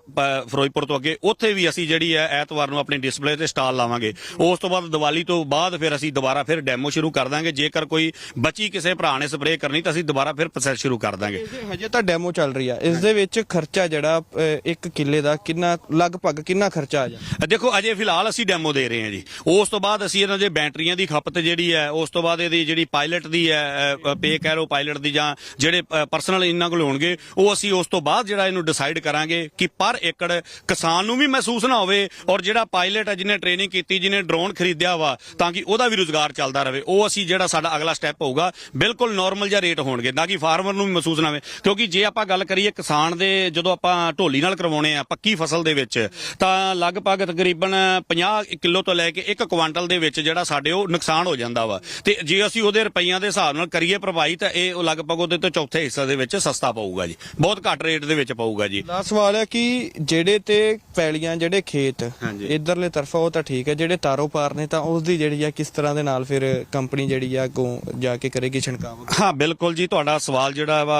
ਫਿਰੋਜ਼ਪੁਰ ਤੋਂ ਅੱਗੇ ਉੱਥੇ ਵੀ ਅਸੀਂ ਜਿਹੜੀ ਹੈ ਐਤਵਾਰ ਨੂੰ ਆਪਣੀ ਡਿਸਪਲੇ ਤੇ ਸਟਾਲ ਲਾਵਾਂਗੇ। ਉਸ ਤੋਂ ਬਾਅਦ ਦੀਵਾਲੀ ਤੋਂ ਬਾਅਦ ਫਿਰ ਅਸੀਂ ਦੁਬਾਰਾ ਫਿਰ ਡੈਮੋ ਸ਼ੁਰੂ ਕਰ ਦਾਂਗੇ। ਜੇਕਰ ਕੋਈ ਬਚੀ ਕਿਸੇ ਭਰਾ ਨੇ ਸਪਰੇਅ ਕਰਨੀ ਤਾਂ ਅਸੀਂ ਦੁਬਾਰਾ ਫਿਰ ਪ੍ਰੋਸੈਸ ਸ਼ੁਰੂ ਕਰ ਦਾਂਗੇ। ਹਜੇ ਤਾਂ ਡੈਮੋ ਚੱਲ ਰਹੀ ਆ। ਇਸ ਦੇ ਵਿੱਚ ਖਰਚਾ ਜਿਹੜਾ ਇੱਕ ਕਿੱਲੇ ਦਾ ਕਿੰਨਾ ਲਗਭਗ ਕਿੰਨਾ ਖਰਚਾ ਆ ਜਾਂਦਾ? ਦੇਖੋ ਅਜੇ ਫਿਲਹਾਲ ਅਸੀਂ ਡੈਮੋ ਦੇ ਰਹੇ ਹਾਂ ਜੀ। ਉਸ ਤੋਂ ਬਾਅਦ ਅਸੀਂ ਇਹਨਾਂ ਦੇ ਬੈਟਰੀਆਂ ਦੀ ਖਪਤ ਜਿਹੜੀ ਹੈ ਉਸ ਤੋਂ ਬਾਅਦ ਇਹਦੀ ਜਿਹੜੀ ਪਾਇਲਟ ਦੀ ਹੈ ਪੇ ਕੈਰੋ ਪਾਇਲਟ ਦੀ ਜਾਂ ਜਿਹੜੇ ਪਰਸਨਲ ਨਾਲ ਇਹਨਾਂ ਕੋਲ ਹੋਣਗੇ ਉਹ ਅਸੀਂ ਉਸ ਤੋਂ ਬਾਅਦ ਜਿਹੜਾ ਇਹਨੂੰ ਡਿਸਾਈਡ ਕਰਾਂਗੇ ਕਿ ਪਰ ਏਕੜ ਕਿਸਾਨ ਨੂੰ ਵੀ ਮਹਿਸੂਸ ਨਾ ਹੋਵੇ ਔਰ ਜਿਹੜਾ ਪਾਇਲਟ ਹੈ, ਜਿਹਨੇ ਟ੍ਰੇਨਿੰਗ ਕੀਤੀ, ਜਿਹਨੇ ਡਰੋਨ ਖਰੀਦਿਆ ਵਾ, ਤਾਂ ਕਿ ਉਹਦਾ ਵੀ ਰੁਜ਼ਗਾਰ ਚੱਲਦਾ ਰਹੇ। ਉਹ ਅਸੀਂ ਜਿਹੜਾ ਸਾਡਾ ਅਗਲਾ ਸਟੈਪ ਹੋਊਗਾ, ਬਿਲਕੁਲ ਨਾਰਮਲ ਜਿਹਾ ਰੇਟ ਹੋਣਗੇ, ਨਾ ਕਿ ਫਾਰਮਰ ਨੂੰ ਵੀ ਮਹਿਸੂਸ ਨਾ ਹੋਵੇ। ਕਿਉਂਕਿ ਜੇ ਆਪਾਂ ਗੱਲ ਕਰੀਏ ਕਿਸਾਨ ਦੇ, ਜਦੋਂ ਆਪਾਂ ਢੋਲੀ ਨਾਲ ਕਰਵਾਉਣੇ ਆ ਪੱਕੀ ਫਸਲ ਦੇ ਵਿੱਚ, ਤਾਂ ਲਗਭਗ ਤਕਰੀਬਨ 50 ਕਿਲੋ ਤੋਂ ਲੈ ਕੇ 1 ਕੁਆਂਟਲ ਦੇ ਵਿੱਚ ਜਿਹੜਾ ਸਾਡੇ ਉਹ ਨੁਕਸਾਨ ਹੋ ਜਾਂਦਾ ਵਾ। ਤੇ ਜੇ ਅਸੀਂ ਉਹਦੇ ਰੁਪਈਆਂ ਦੇ ਹਿਸਾਬ ਨਾਲ ਕਰੀਏ ਭਰਪਾਈ, ਤਾਂ ਇਹ ਲਗਭਗ ਉਹਦੇ ਤੋਂ ਚੌਥੇ ਹਿੱਸੇ ਦੇ ਵਿੱਚ ਸਸਤਾ ਪਊਗਾ ਜੀ। ਬਹੁਤ ਘੱਟ ਰੇਟ ਦੇ ਵਿੱਚ ਪਊਗਾ ਜੀ। ਦਾ ਸਵਾਲ ਹੈ ਕਿ ਜਿਹੜੇ ਤੇ ਪੈਲੀਆਂ ਜਿਹੜੇ ਖੇਤ ਹਾਂਜੀ। ਇਧਰਲੇ ਤਰਫਾ ਉਹ ਤਾਂ ਠੀਕ ਹੈ ਜਿਹੜੇ ਤਾਰੋ ਪਾਰ ਨੇ ਤਾਂ ਉਸ ਦੀ ਜਿਹੜੀ ਆ ਕਿਸ ਤਰ੍ਹਾਂ ਦੇ ਨਾਲ ਫਿਰ ਕੰਪਨੀ ਜਿਹੜੀ ਆ ਅੱਗੋਂ ਜਾ ਕੇ ਕਰੇਗੀ ਛਿਣਕਾਵ ਹਾਂ ਬਿਲਕੁਲ ਜੀ ਤੁਹਾਡਾ ਸਵਾਲ ਜਿਹੜਾ ਵਾ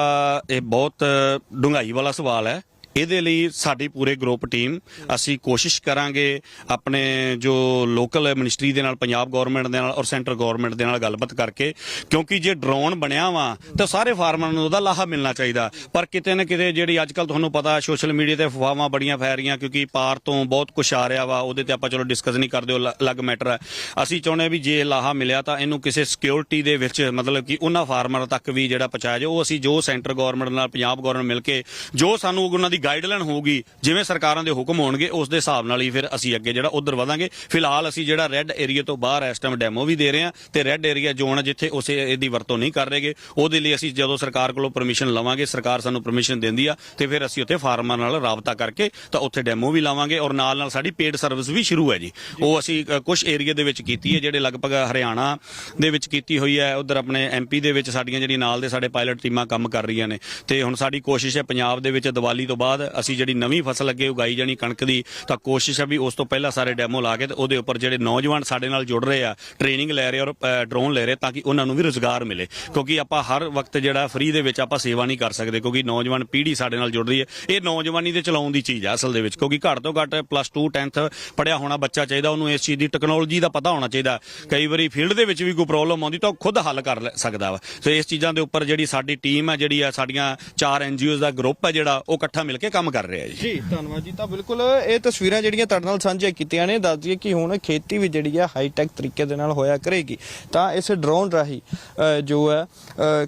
ਇਹ ਬਹੁਤ ਡੂੰਘਾਈ ਵਾਲਾ ਸਵਾਲ ਹੈ। ਇਹਦੇ ਲਈ ਸਾਡੀ ਪੂਰੇ ਗਰੁੱਪ ਟੀਮ, ਅਸੀਂ ਕੋਸ਼ਿਸ਼ ਕਰਾਂਗੇ ਆਪਣੇ ਜੋ ਲੋਕਲ ਮਿਨਿਸਟਰੀ ਦੇ ਨਾਲ, ਪੰਜਾਬ ਗਵਰਨਮੈਂਟ ਦੇ ਨਾਲ ਔਰ ਸੈਂਟਰ ਗਵਰਨਮੈਂਟ ਦੇ ਨਾਲ ਗੱਲਬਾਤ ਕਰਕੇ, ਕਿਉਂਕਿ ਜੇ ਡਰੋਨ ਬਣਿਆ ਵਾ, ਤਾਂ ਸਾਰੇ ਫਾਰਮਰਾਂ ਨੂੰ ਉਹਦਾ ਲਾਹਾ ਮਿਲਣਾ ਚਾਹੀਦਾ। ਪਰ ਕਿਤੇ ਨਾ ਕਿਤੇ ਜਿਹੜੀ ਅੱਜ ਕੱਲ ਤੁਹਾਨੂੰ ਪਤਾ, ਸੋਸ਼ਲ ਮੀਡੀਆ ਤੇ ਅਫਵਾਹਾਂ ਬੜੀਆਂ ਫੈ ਰਹੀਆਂ, ਕਿਉਂਕਿ ਪਾਰ ਤੋਂ ਬਹੁਤ ਕੁਝ ਆ ਰਿਹਾ ਵਾ, ਉਹਦੇ ਤੇ ਆਪਾਂ ਚਲੋ ਡਿਸਕਸ ਨਹੀਂ ਕਰਦੇ, ਉਹ ਅਲੱਗ ਮੈਟਰ ਹੈ। ਅਸੀਂ ਚਾਹੁੰਦੇ ਵੀ ਜੇ ਲਾਹਾ ਮਿਲਿਆ ਤਾਂ ਇਹਨੂੰ ਕਿਸੇ ਸਿਕਿਉਰਿਟੀ ਦੇ ਵਿੱਚ, ਮਤਲਬ ਕਿ ਉਹਨਾਂ ਫਾਰਮਰਾਂ ਤੱਕ ਵੀ ਜਿਹੜਾ ਪਹੁੰਚਾਇਆ ਜਾਏ, ਉਹ ਅਸੀਂ ਜੋ ਸੈਂਟਰ ਗਵਰਨਮੈਂਟ ਨਾਲ, ਪੰਜਾਬ ਗਵਰਨਮੈਂਟ ਮਿਲ ਕੇ, ਜੋ ਸਾਨੂੰ ਉਹਨਾਂ ਦੀ ਗਾਈਡਲਾਈਨ ਹੋਊਗੀ, ਜਿਵੇਂ ਸਰਕਾਰਾਂ ਦੇ ਹੁਕਮ ਹੋਣਗੇ, ਉਸ ਦੇ ਹਿਸਾਬ ਨਾਲ ਹੀ ਫਿਰ ਅਸੀਂ ਅੱਗੇ ਜਿਹੜਾ ਉਧਰ ਵਧਾਂਗੇ। ਫਿਲਹਾਲ ਅਸੀਂ ਜਿਹੜਾ ਰੈੱਡ ਏਰੀਆ ਤੋਂ ਬਾਹਰ ਇਸ ਟਾਈਮ ਡੈਮੋ ਵੀ ਦੇ ਰਹੇ ਹਾਂ ਤੇ ਰੈੱਡ ਏਰੀਆ ਜ਼ੋਨ ਜਿੱਥੇ ਉਸੇ ਇਹਦੀ ਵਰਤੋਂ ਨਹੀਂ ਕਰ ਰਹੇਗੇ, ਉਹਦੇ ਲਈ ਅਸੀਂ ਜਦੋਂ ਸਰਕਾਰ ਕੋਲੋਂ ਪਰਮਿਸ਼ਨ ਲਵਾਂਗੇ, ਸਰਕਾਰ ਸਾਨੂੰ ਪਰਮਿਸ਼ਨ ਦਿੰਦੀ ਆ ਤੇ ਫਿਰ ਅਸੀਂ ਉੱਥੇ ਫਾਰਮਰ ਨਾਲ ਰਾਬਤਾ ਕਰਕੇ ਤਾਂ ਉੱਥੇ ਡੈਮੋ ਵੀ ਲਾਵਾਂਗੇ ਔਰ ਨਾਲ ਨਾਲ ਸਾਡੀ ਪੇਡ ਸਰਵਿਸ ਵੀ ਸ਼ੁਰੂ ਹੈ ਜੀ। ਉਹ ਅਸੀਂ ਕੁਝ ਏਰੀਆ ਦੇ ਵਿੱਚ ਕੀਤੀ ਹੈ ਜਿਹੜੇ ਲਗਭਗ ਹਰਿਆਣਾ ਦੇ ਵਿੱਚ ਕੀਤੀ ਹੋਈ ਹੈ, ਉਧਰ ਆਪਣੇ ਐਮਪੀ ਦੇ ਵਿੱਚ ਸਾਡੀਆਂ ਜਿਹੜੀ ਨਾਲ ਦੇ ਸਾਡੇ ਪਾਇਲਟ ਟੀਮਾਂ ਕੰਮ ਕਰ ਰਹੀਆਂ ਨੇ ਤੇ ਹੁਣ ਸਾਡੀ ਕੋਸ਼ਿਸ਼ ਹੈ ਪੰਜਾਬ ਦੇ ਵਿੱਚ ਦੀਵਾਲੀ ਤੋਂ ਬਾਅਦ ਬਾਅਦ ਅਸੀਂ ਜਿਹੜੀ ਨਵੀਂ ਫਸਲ ਅੱਗੇ ਉਗਾਈ ਜਾਣੀ ਕਣਕ ਦੀ, ਤਾਂ ਕੋਸ਼ਿਸ਼ ਹੈ ਵੀ ਉਸ ਤੋਂ ਪਹਿਲਾਂ ਸਾਰੇ ਡੈਮੋ ਲਾ ਕੇ ਤੇ ਉਹਦੇ ਉੱਪਰ ਜਿਹੜੇ ਨੌਜਵਾਨ ਸਾਡੇ ਨਾਲ ਜੁੜ ਰਹੇ ਆ ਟ੍ਰੇਨਿੰਗ ਲੈ ਰਹੇ ਔਰ ਡਰੋਨ ਲੈ ਰਹੇ ਤਾਂ ਕਿ ਉਹਨਾਂ ਨੂੰ ਵੀ ਰੋਜ਼ਗਾਰ ਮਿਲੇ। ਕਿਉਂਕਿ ਆਪਾਂ ਹਰ ਵਕਤ ਜਿਹੜਾ ਫ੍ਰੀ ਦੇ ਵਿੱਚ ਆਪਾਂ ਸੇਵਾ ਨਹੀਂ ਕਰ ਸਕਦੇ, ਕਿਉਂਕਿ ਨੌਜਵਾਨ ਪੀੜ੍ਹੀ ਸਾਡੇ ਨਾਲ ਜੁੜ ਰਹੀ ਹੈ। ਇਹ ਨੌਜਵਾਨੀ ਦੇ ਚਲਾਉਣ ਦੀ ਚੀਜ਼ ਹੈ ਅਸਲ ਦੇ ਵਿੱਚ, ਕਿਉਂਕਿ ਘੱਟ ਤੋਂ ਘੱਟ ਪਲੱਸ 2 10th ਪੜਿਆ ਹੋਣਾ ਬੱਚਾ ਚਾਹੀਦਾ, ਉਹਨੂੰ ਇਸ ਚੀਜ਼ ਦੀ ਟੈਕਨੋਲੋਜੀ ਦਾ ਪਤਾ ਹੋਣਾ ਚਾਹੀਦਾ। ਕਈ ਵਾਰੀ ਫੀਲਡ ਦੇ ਵਿੱਚ ਵੀ ਕੋਈ ਪ੍ਰੋਬਲਮ ਆਉਂਦੀ ਤਾਂ ਉਹ ਖੁਦ ਹੱਲ ਕਰ ਸਕਦਾ ਵਾ। ਸੋ ਇਸ ਚੀਜ਼ਾਂ ਦੇ ਉੱਪਰ ਜਿਹੜੀ ਸਾਡੀ ਟੀਮ ਹੈ ਜਿਹੜੀ ਆ ਸਾਡੀਆਂ ਚਾਰ ਐਨਜੀਓਜ਼ ਦਾ ਗਰੁੱਪ ਹੈ ਜਿਹੜਾ, ਉਹ ਇਕੱਠਾ ਮਿਲ ਕੇ ਕੰਮ ਕਰ ਰਿਹਾ ਜੀ। ਜੀ, ਧੰਨਵਾਦ ਜੀ। ਤਾਂ ਬਿਲਕੁਲ ਇਹ ਤਸਵੀਰਾਂ ਜਿਹੜੀਆਂ ਤੁਹਾਡੇ ਨਾਲ ਸਾਂਝੀਆਂ ਕੀਤੀਆਂ ਨੇ ਦੱਸ ਦਈਏ ਕਿ ਹੁਣ ਖੇਤੀ ਵੀ ਜਿਹੜੀ ਆ ਹਾਈ ਟੈਕ ਤਰੀਕੇ ਦੇ ਨਾਲ ਹੋਇਆ ਕਰੇਗੀ। ਤਾਂ ਇਸ ਡਰੋਨ ਰਾਹੀਂ ਜੋ ਹੈ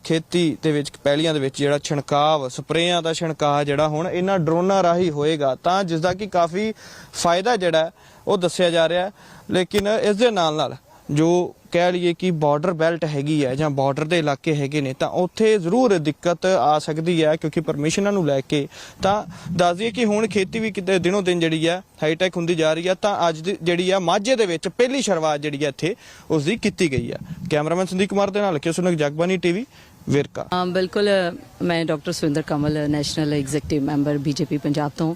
ਖੇਤੀ ਦੇ ਵਿੱਚ ਪਹਿਲੀਆਂ ਦੇ ਵਿੱਚ ਜਿਹੜਾ ਛਿਣਕਾਵ ਸਪਰੇਆਂ ਦਾ ਛਿਣਕਾਅ ਜਿਹੜਾ ਹੁਣ ਇਹਨਾਂ ਡਰੋਨਾਂ ਰਾਹੀਂ ਹੋਏਗਾ, ਤਾਂ ਜਿਸ ਦਾ ਕਿ ਕਾਫੀ ਫਾਇਦਾ ਜਿਹੜਾ, ਉਹ ਦੱਸਿਆ ਜਾ ਰਿਹਾ। ਲੇਕਿਨ ਇਸ ਦੇ ਨਾਲ ਨਾਲ ਜੋ ਕਹਿ ਲਈਏ ਕਿ ਬਾਰਡਰ ਬੈਲਟ ਹੈਗੀ ਹੈ ਜਾਂ ਬਾਰਡਰ ਦੇ ਇਲਾਕੇ ਹੈਗੇ ਨੇ, ਤਾਂ ਉੱਥੇ ਜ਼ਰੂਰ ਦਿੱਕਤ ਆ ਸਕਦੀ ਹੈ ਕਿਉਂਕਿ ਪਰਮਿਸ਼ਨਾਂ ਨੂੰ ਲੈ ਕੇ। ਤਾਂ ਦੱਸ ਦਈਏ ਕਿ ਹੁਣ ਖੇਤੀ ਵੀ ਕਿਤੇ ਦਿਨੋਂ ਦਿਨ ਜਿਹੜੀ ਹੈ ਹਾਈਟੈਕ ਹੁੰਦੀ ਜਾ ਰਹੀ ਹੈ, ਤਾਂ ਅੱਜ ਦੀ ਜਿਹੜੀ ਆ ਮਾਝੇ ਦੇ ਵਿੱਚ ਪਹਿਲੀ ਸ਼ੁਰੂਆਤ ਜਿਹੜੀ ਹੈ ਇੱਥੇ ਉਸ ਦੀ ਕੀਤੀ ਗਈ ਹੈ। ਕੈਮਰਾਮੈਨ ਸੰਦੀਪ ਕੁਮਾਰ ਦੇ ਨਾਲ ਲਿਖਿਆ ਸੁਨਕ ਜਗਬਾਨੀ ਟੀਵੀ ਵਿਰਕਾ। ਹਾਂ ਬਿਲਕੁਲ, ਮੈਂ doctor Surinder Kamal, national executive member BJP Punjab ਤੋਂ।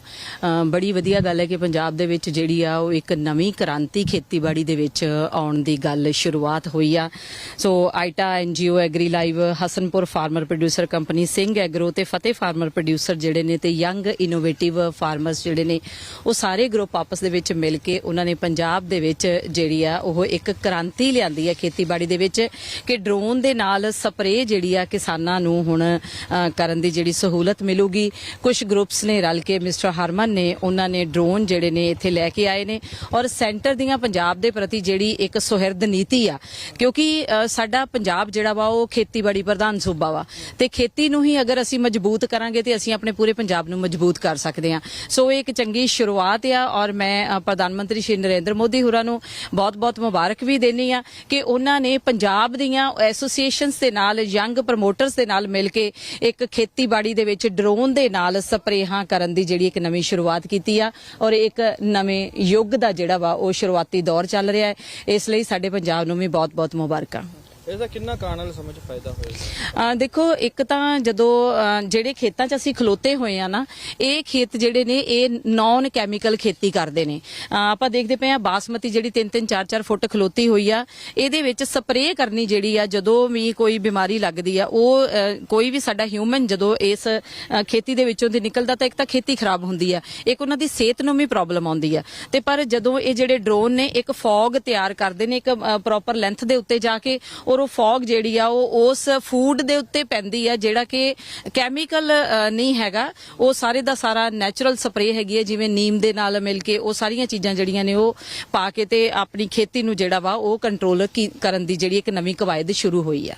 ਬੜੀ ਵਧੀਆ ਗੱਲ ਹੈ ਕਿ ਪੰਜਾਬ ਦੇ ਵਿੱਚ ਜਿਹੜੀ ਆ, ਉਹ ਇੱਕ ਨਵੀਂ ਕ੍ਰਾਂਤੀ ਖੇਤੀਬਾੜੀ ਦੇ ਵਿੱਚ ਆਉਣ ਦੀ ਗੱਲ ਸ਼ੁਰੂਆਤ ਹੋਈ ਆ। So, ਆਈਟਾ NGO agri live Hasanpur farmer producer company Singh agro ਤੇ ਫਤਿਹ ਫਾਰਮਰ ਪ੍ਰੋਡਿਊਸਰ ਜਿਹੜੇ ਨੇ ਤੇ ਯੰਗ ਇਨੋਵੇਟਿਵ ਫਾਰਮਰਸ ਜਿਹੜੇ ਨੇ, ਉਹ ਸਾਰੇ ਗਰੁੱਪ ਆਪਸ ਦੇ ਵਿੱਚ ਮਿਲ ਕੇ ਉਹਨਾਂ ਨੇ ਪੰਜਾਬ ਦੇ ਵਿੱਚ ਜਿਹੜੀ ਆ, ਉਹ ਇੱਕ ਕ੍ਰਾਂਤੀ ਲਿਆਂਦੀ ਹੈ ਖੇਤੀਬਾੜੀ ਦੇ ਵਿੱਚ ਕਿ ਡਰੋਨ ਦੇ ਨਾਲ ਸਪਰੇਅ ਜਿਹੜੀ ਆ ਕਿਸਾਨਾਂ ਨੂੰ ਹੁਣ ਕਰਨ ਦੀ ਜਿਹੜੀ ਸਹੂਲਤ ਮਿਲੂਗੀ। ਕੁਝ ਗਰੁੱਪਸ ਨੇ ਰਲ ਕੇ ਮਿਸਟਰ ਹਰਮਨ ਨੇ, ਉਹਨਾਂ ਨੇ ਡਰੋਨ ਜਿਹੜੇ ਨੇ ਇੱਥੇ ਲੈ ਕੇ ਆਏ ਨੇ। ਔਰ ਸੈਂਟਰ ਦੀਆਂ ਪੰਜਾਬ ਦੇ ਪ੍ਰਤੀ ਜਿਹੜੀ ਇੱਕ ਸੁਹਿਰਦ ਨੀਤੀ ਆ, ਕਿਉਂਕਿ ਸਾਡਾ ਪੰਜਾਬ ਜਿਹੜਾ ਵਾ ਉਹ ਖੇਤੀਬਾੜੀ ਪ੍ਰਧਾਨ ਸੂਬਾ ਵਾ। ਤੇ ਖੇਤੀ ਨੂੰ ਹੀ ਅਗਰ ਅਸੀਂ ਮਜ਼ਬੂਤ ਕਰਾਂਗੇ ਤੇ ਅਸੀਂ ਆਪਣੇ ਪੂਰੇ ਪੰਜਾਬ ਨੂੰ ਮਜ਼ਬੂਤ ਕਰ ਸਕਦੇ ਹਾਂ ਸੋ ਇਹ ਇੱਕ ਚੰਗੀ ਸ਼ੁਰੂਆਤ ਆ ਔਰ ਮੈਂ ਪ੍ਰਧਾਨ ਮੰਤਰੀ ਸ਼੍ਰੀ ਨਰਿੰਦਰ ਮੋਦੀ ਹੋਰਾਂ ਨੂੰ ਬਹੁਤ-ਬਹੁਤ ਮੁਬਾਰਕ ਵੀ ਦੇਣੀ ਆ ਕਿ ਉਹਨਾਂ ਨੇ ਪੰਜਾਬ ਦੀਆਂ ਐਸੋਸੀਏਸ਼ਨਸ ਦੇ ਨਾਲ ਯੰਗ ਪ੍ਰਮੋਟਰਸ ਦੇ ਨਾਲ ਮਿਲ ਕੇ ਇੱਕ ਖੇਤੀਬਾੜੀ ਦੇ ਵਿੱਚ ਡਰੋਨ ਦੇ ਨਾਲ ਸਪਰੇਹਾਂ ਕਰਨ ਦੀ ਜਿਹੜੀ ਇੱਕ ਨਵੀਂ ਸ਼ੁਰੂਆਤ ਕੀਤੀ ਆ ਔਰ ਇੱਕ ਨਵੇਂ ਯੁੱਗ ਦਾ ਜਿਹੜਾ ਵਾ ਉਹ ਸ਼ੁਰੂਆਤੀ ਦੌਰ ਚੱਲ ਰਿਹਾ ਹੈ। ਇਸ ਲਈ ਸਾਡੇ ਪੰਜਾਬ ਨੂੰ ਵੀ ਬਹੁਤ-ਬਹੁਤ ਮੁਬਾਰਕਾਂ। ਇਹਦਾ ਕਿੰਨਾ ਕਾਣ ਵਾਲੇ ਸਮੇਂ 'ਚ ਫਾਇਦਾ ਹੋਏਗਾ ਦੇਖੋ, ਇੱਕ ਤਾਂ ਜਦੋਂ, ਅਹ ਜਿਹੜੇ ਖੇਤਾਂ 'ਚ ਅਸੀਂ ਖਲੋਤੇ ਹੋਏ ਆ ਨਾ, ਇਹ ਖੇਤ ਜਿਹੜੇ ਨੇ, ਇਹ ਨਾਨ ਕੈਮੀਕਲ ਖੇਤੀ ਕਰਦੇ ਨੇ। ਅਹ ਆਪਾਂ ਦੇਖਦੇ ਪਏ ਆ, ਬਾਸਮਤੀ ਜਿਹੜੀ 3-3 4-4 ਫੁੱਟ ਖਲੋਤੀ ਹੋਈ ਆ, ਇਹਦੇ ਵਿੱਚ ਸਪਰੇਅ ਕਰਨੀ ਜਿਹੜੀ ਆ, ਜਦੋਂ ਵੀ ਕੋਈ ਬਿਮਾਰੀ ਲੱਗਦੀ ਆ, ਉਹ, ਅਹ ਕੋਈ ਵੀ ਸਾਡਾ ਹਿਊਮਨ ਜਦੋਂ ਇਸ, ਅਹ ਖੇਤੀ ਦੇ ਵਿੱਚੋਂ ਦੀ ਨਿਕਲਦਾ, ਤਾਂ ਇੱਕ ਤਾਂ ਖੇਤੀ ਖਰਾਬ ਹੁੰਦੀ ਆ। ਇੱਕ ਉਹਨਾਂ ਦੀ ਸਿਹਤ ਨੂੰ ਵੀ ਪ੍ਰੋਬਲਮ ਆਉਂਦੀ ਆ। ਤੇ ਪਰ ਜਦੋਂ ਇਹ ਜਿਹੜੇ ਡਰੋਨ ਨੇ, ਇੱਕ ਫੌਗ ਤਿਆਰ ਕਰਦੇ ਨੇ, ਇੱਕ ਪ੍ਰੋਪਰ ਲੈਂਥ ਦੇ ਉੱਤੇ ਜਾ ਕੇ ਔਰ ਉਹ ਫੌਗ ਜਿਹੜੀ ਆ, ਉਹ ਉਸ ਫੂਡ ਦੇ ਉੱਤੇ ਪੈਂਦੀ ਆ, ਜਿਹੜਾ ਕਿ ਕੈਮੀਕਲ ਨਹੀਂ ਹੈਗਾ। ਉਹ ਸਾਰੇ ਦਾ ਸਾਰਾ ਨੈਚੁਰਲ ਸਪਰੇਅ ਹੈਗੀ ਹੈ ਜਿਵੇਂ ਨੀਮ ਦੇ ਨਾਲ ਮਿਲ ਕੇ ਉਹ ਸਾਰੀਆਂ ਚੀਜ਼ਾਂ ਜਿਹੜੀਆਂ ਨੇ ਉਹ ਪਾ ਕੇ ਤੇ ਆਪਣੀ ਖੇਤੀ ਨੂੰ ਜਿਹੜਾ ਵਾ, ਉਹ ਕੰਟਰੋਲ ਕਰਨ ਦੀ ਜਿਹੜੀ ਇੱਕ ਨਵੀਂ ਕਵਾਇਦ ਸ਼ੁਰੂ ਹੋਈ ਆ।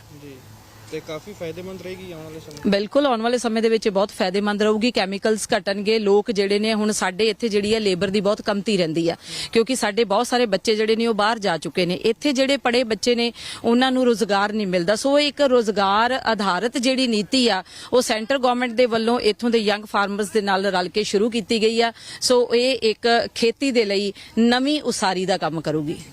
ਤੇ ਕਾਫੀ ਫਾਇਦੇਮੰਦ ਰਹੇਗੀ ਆਉਣ ਵਾਲੇ ਸਮੇਂ ਬਿਲਕੁਲ, ਆਉਣ ਵਾਲੇ ਸਮੇਂ ਦੇ ਵਿੱਚ ਇਹ ਬਹੁਤ ਫਾਇਦੇਮੰਦ ਰਹੂਗੀ। ਕੈਮੀਕਲਸ ਘਟਣਗੇ, ਲੋਕ ਜਿਹੜੇ ਨੇ ਹੁਣ ਸਾਡੇ ਇੱਥੇ ਜਿਹੜੀ ਹੈ ਲੇਬਰ ਦੀ ਬਹੁਤ ਕਮਤੀ ਰਹਿੰਦੀ ਆ ਕਿਉਂਕਿ ਸਾਡੇ ਬਹੁਤ ਸਾਰੇ ਬੱਚੇ ਜਿਹੜੇ ਨੇ ਉਹ ਬਾਹਰ ਜਾ ਚੁੱਕੇ ਨੇ। ਇੱਥੇ ਜਿਹੜੇ ਪੜੇ ਬੱਚੇ ਨੇ, ਉਹਨਾਂ ਨੂੰ ਰੋਜ਼ਗਾਰ ਨਹੀਂ ਮਿਲਦਾ। ਸੋ ਇਹ ਇੱਕ ਰੋਜ਼ਗਾਰ ਆਧਾਰਿਤ ਜਿਹੜੀ ਨੀਤੀ ਆ, ਉਹ ਸੈਂਟਰ ਗਵਰਨਮੈਂਟ ਦੇ ਵੱਲੋਂ ਇੱਥੋਂ ਦੇ ਯੰਗ ਫਾਰਮਰਸ ਦੇ ਨਾਲ ਰਲ ਕੇ ਸ਼ੁਰੂ ਕੀਤੀ ਗਈ ਆ। ਸੋ ਇਹ ਇੱਕ ਖੇਤੀ ਦੇ ਲਈ ਨਵੀਂ ਉਸਾਰੀ ਦਾ ਕੰਮ ਕਰੂਗੀ।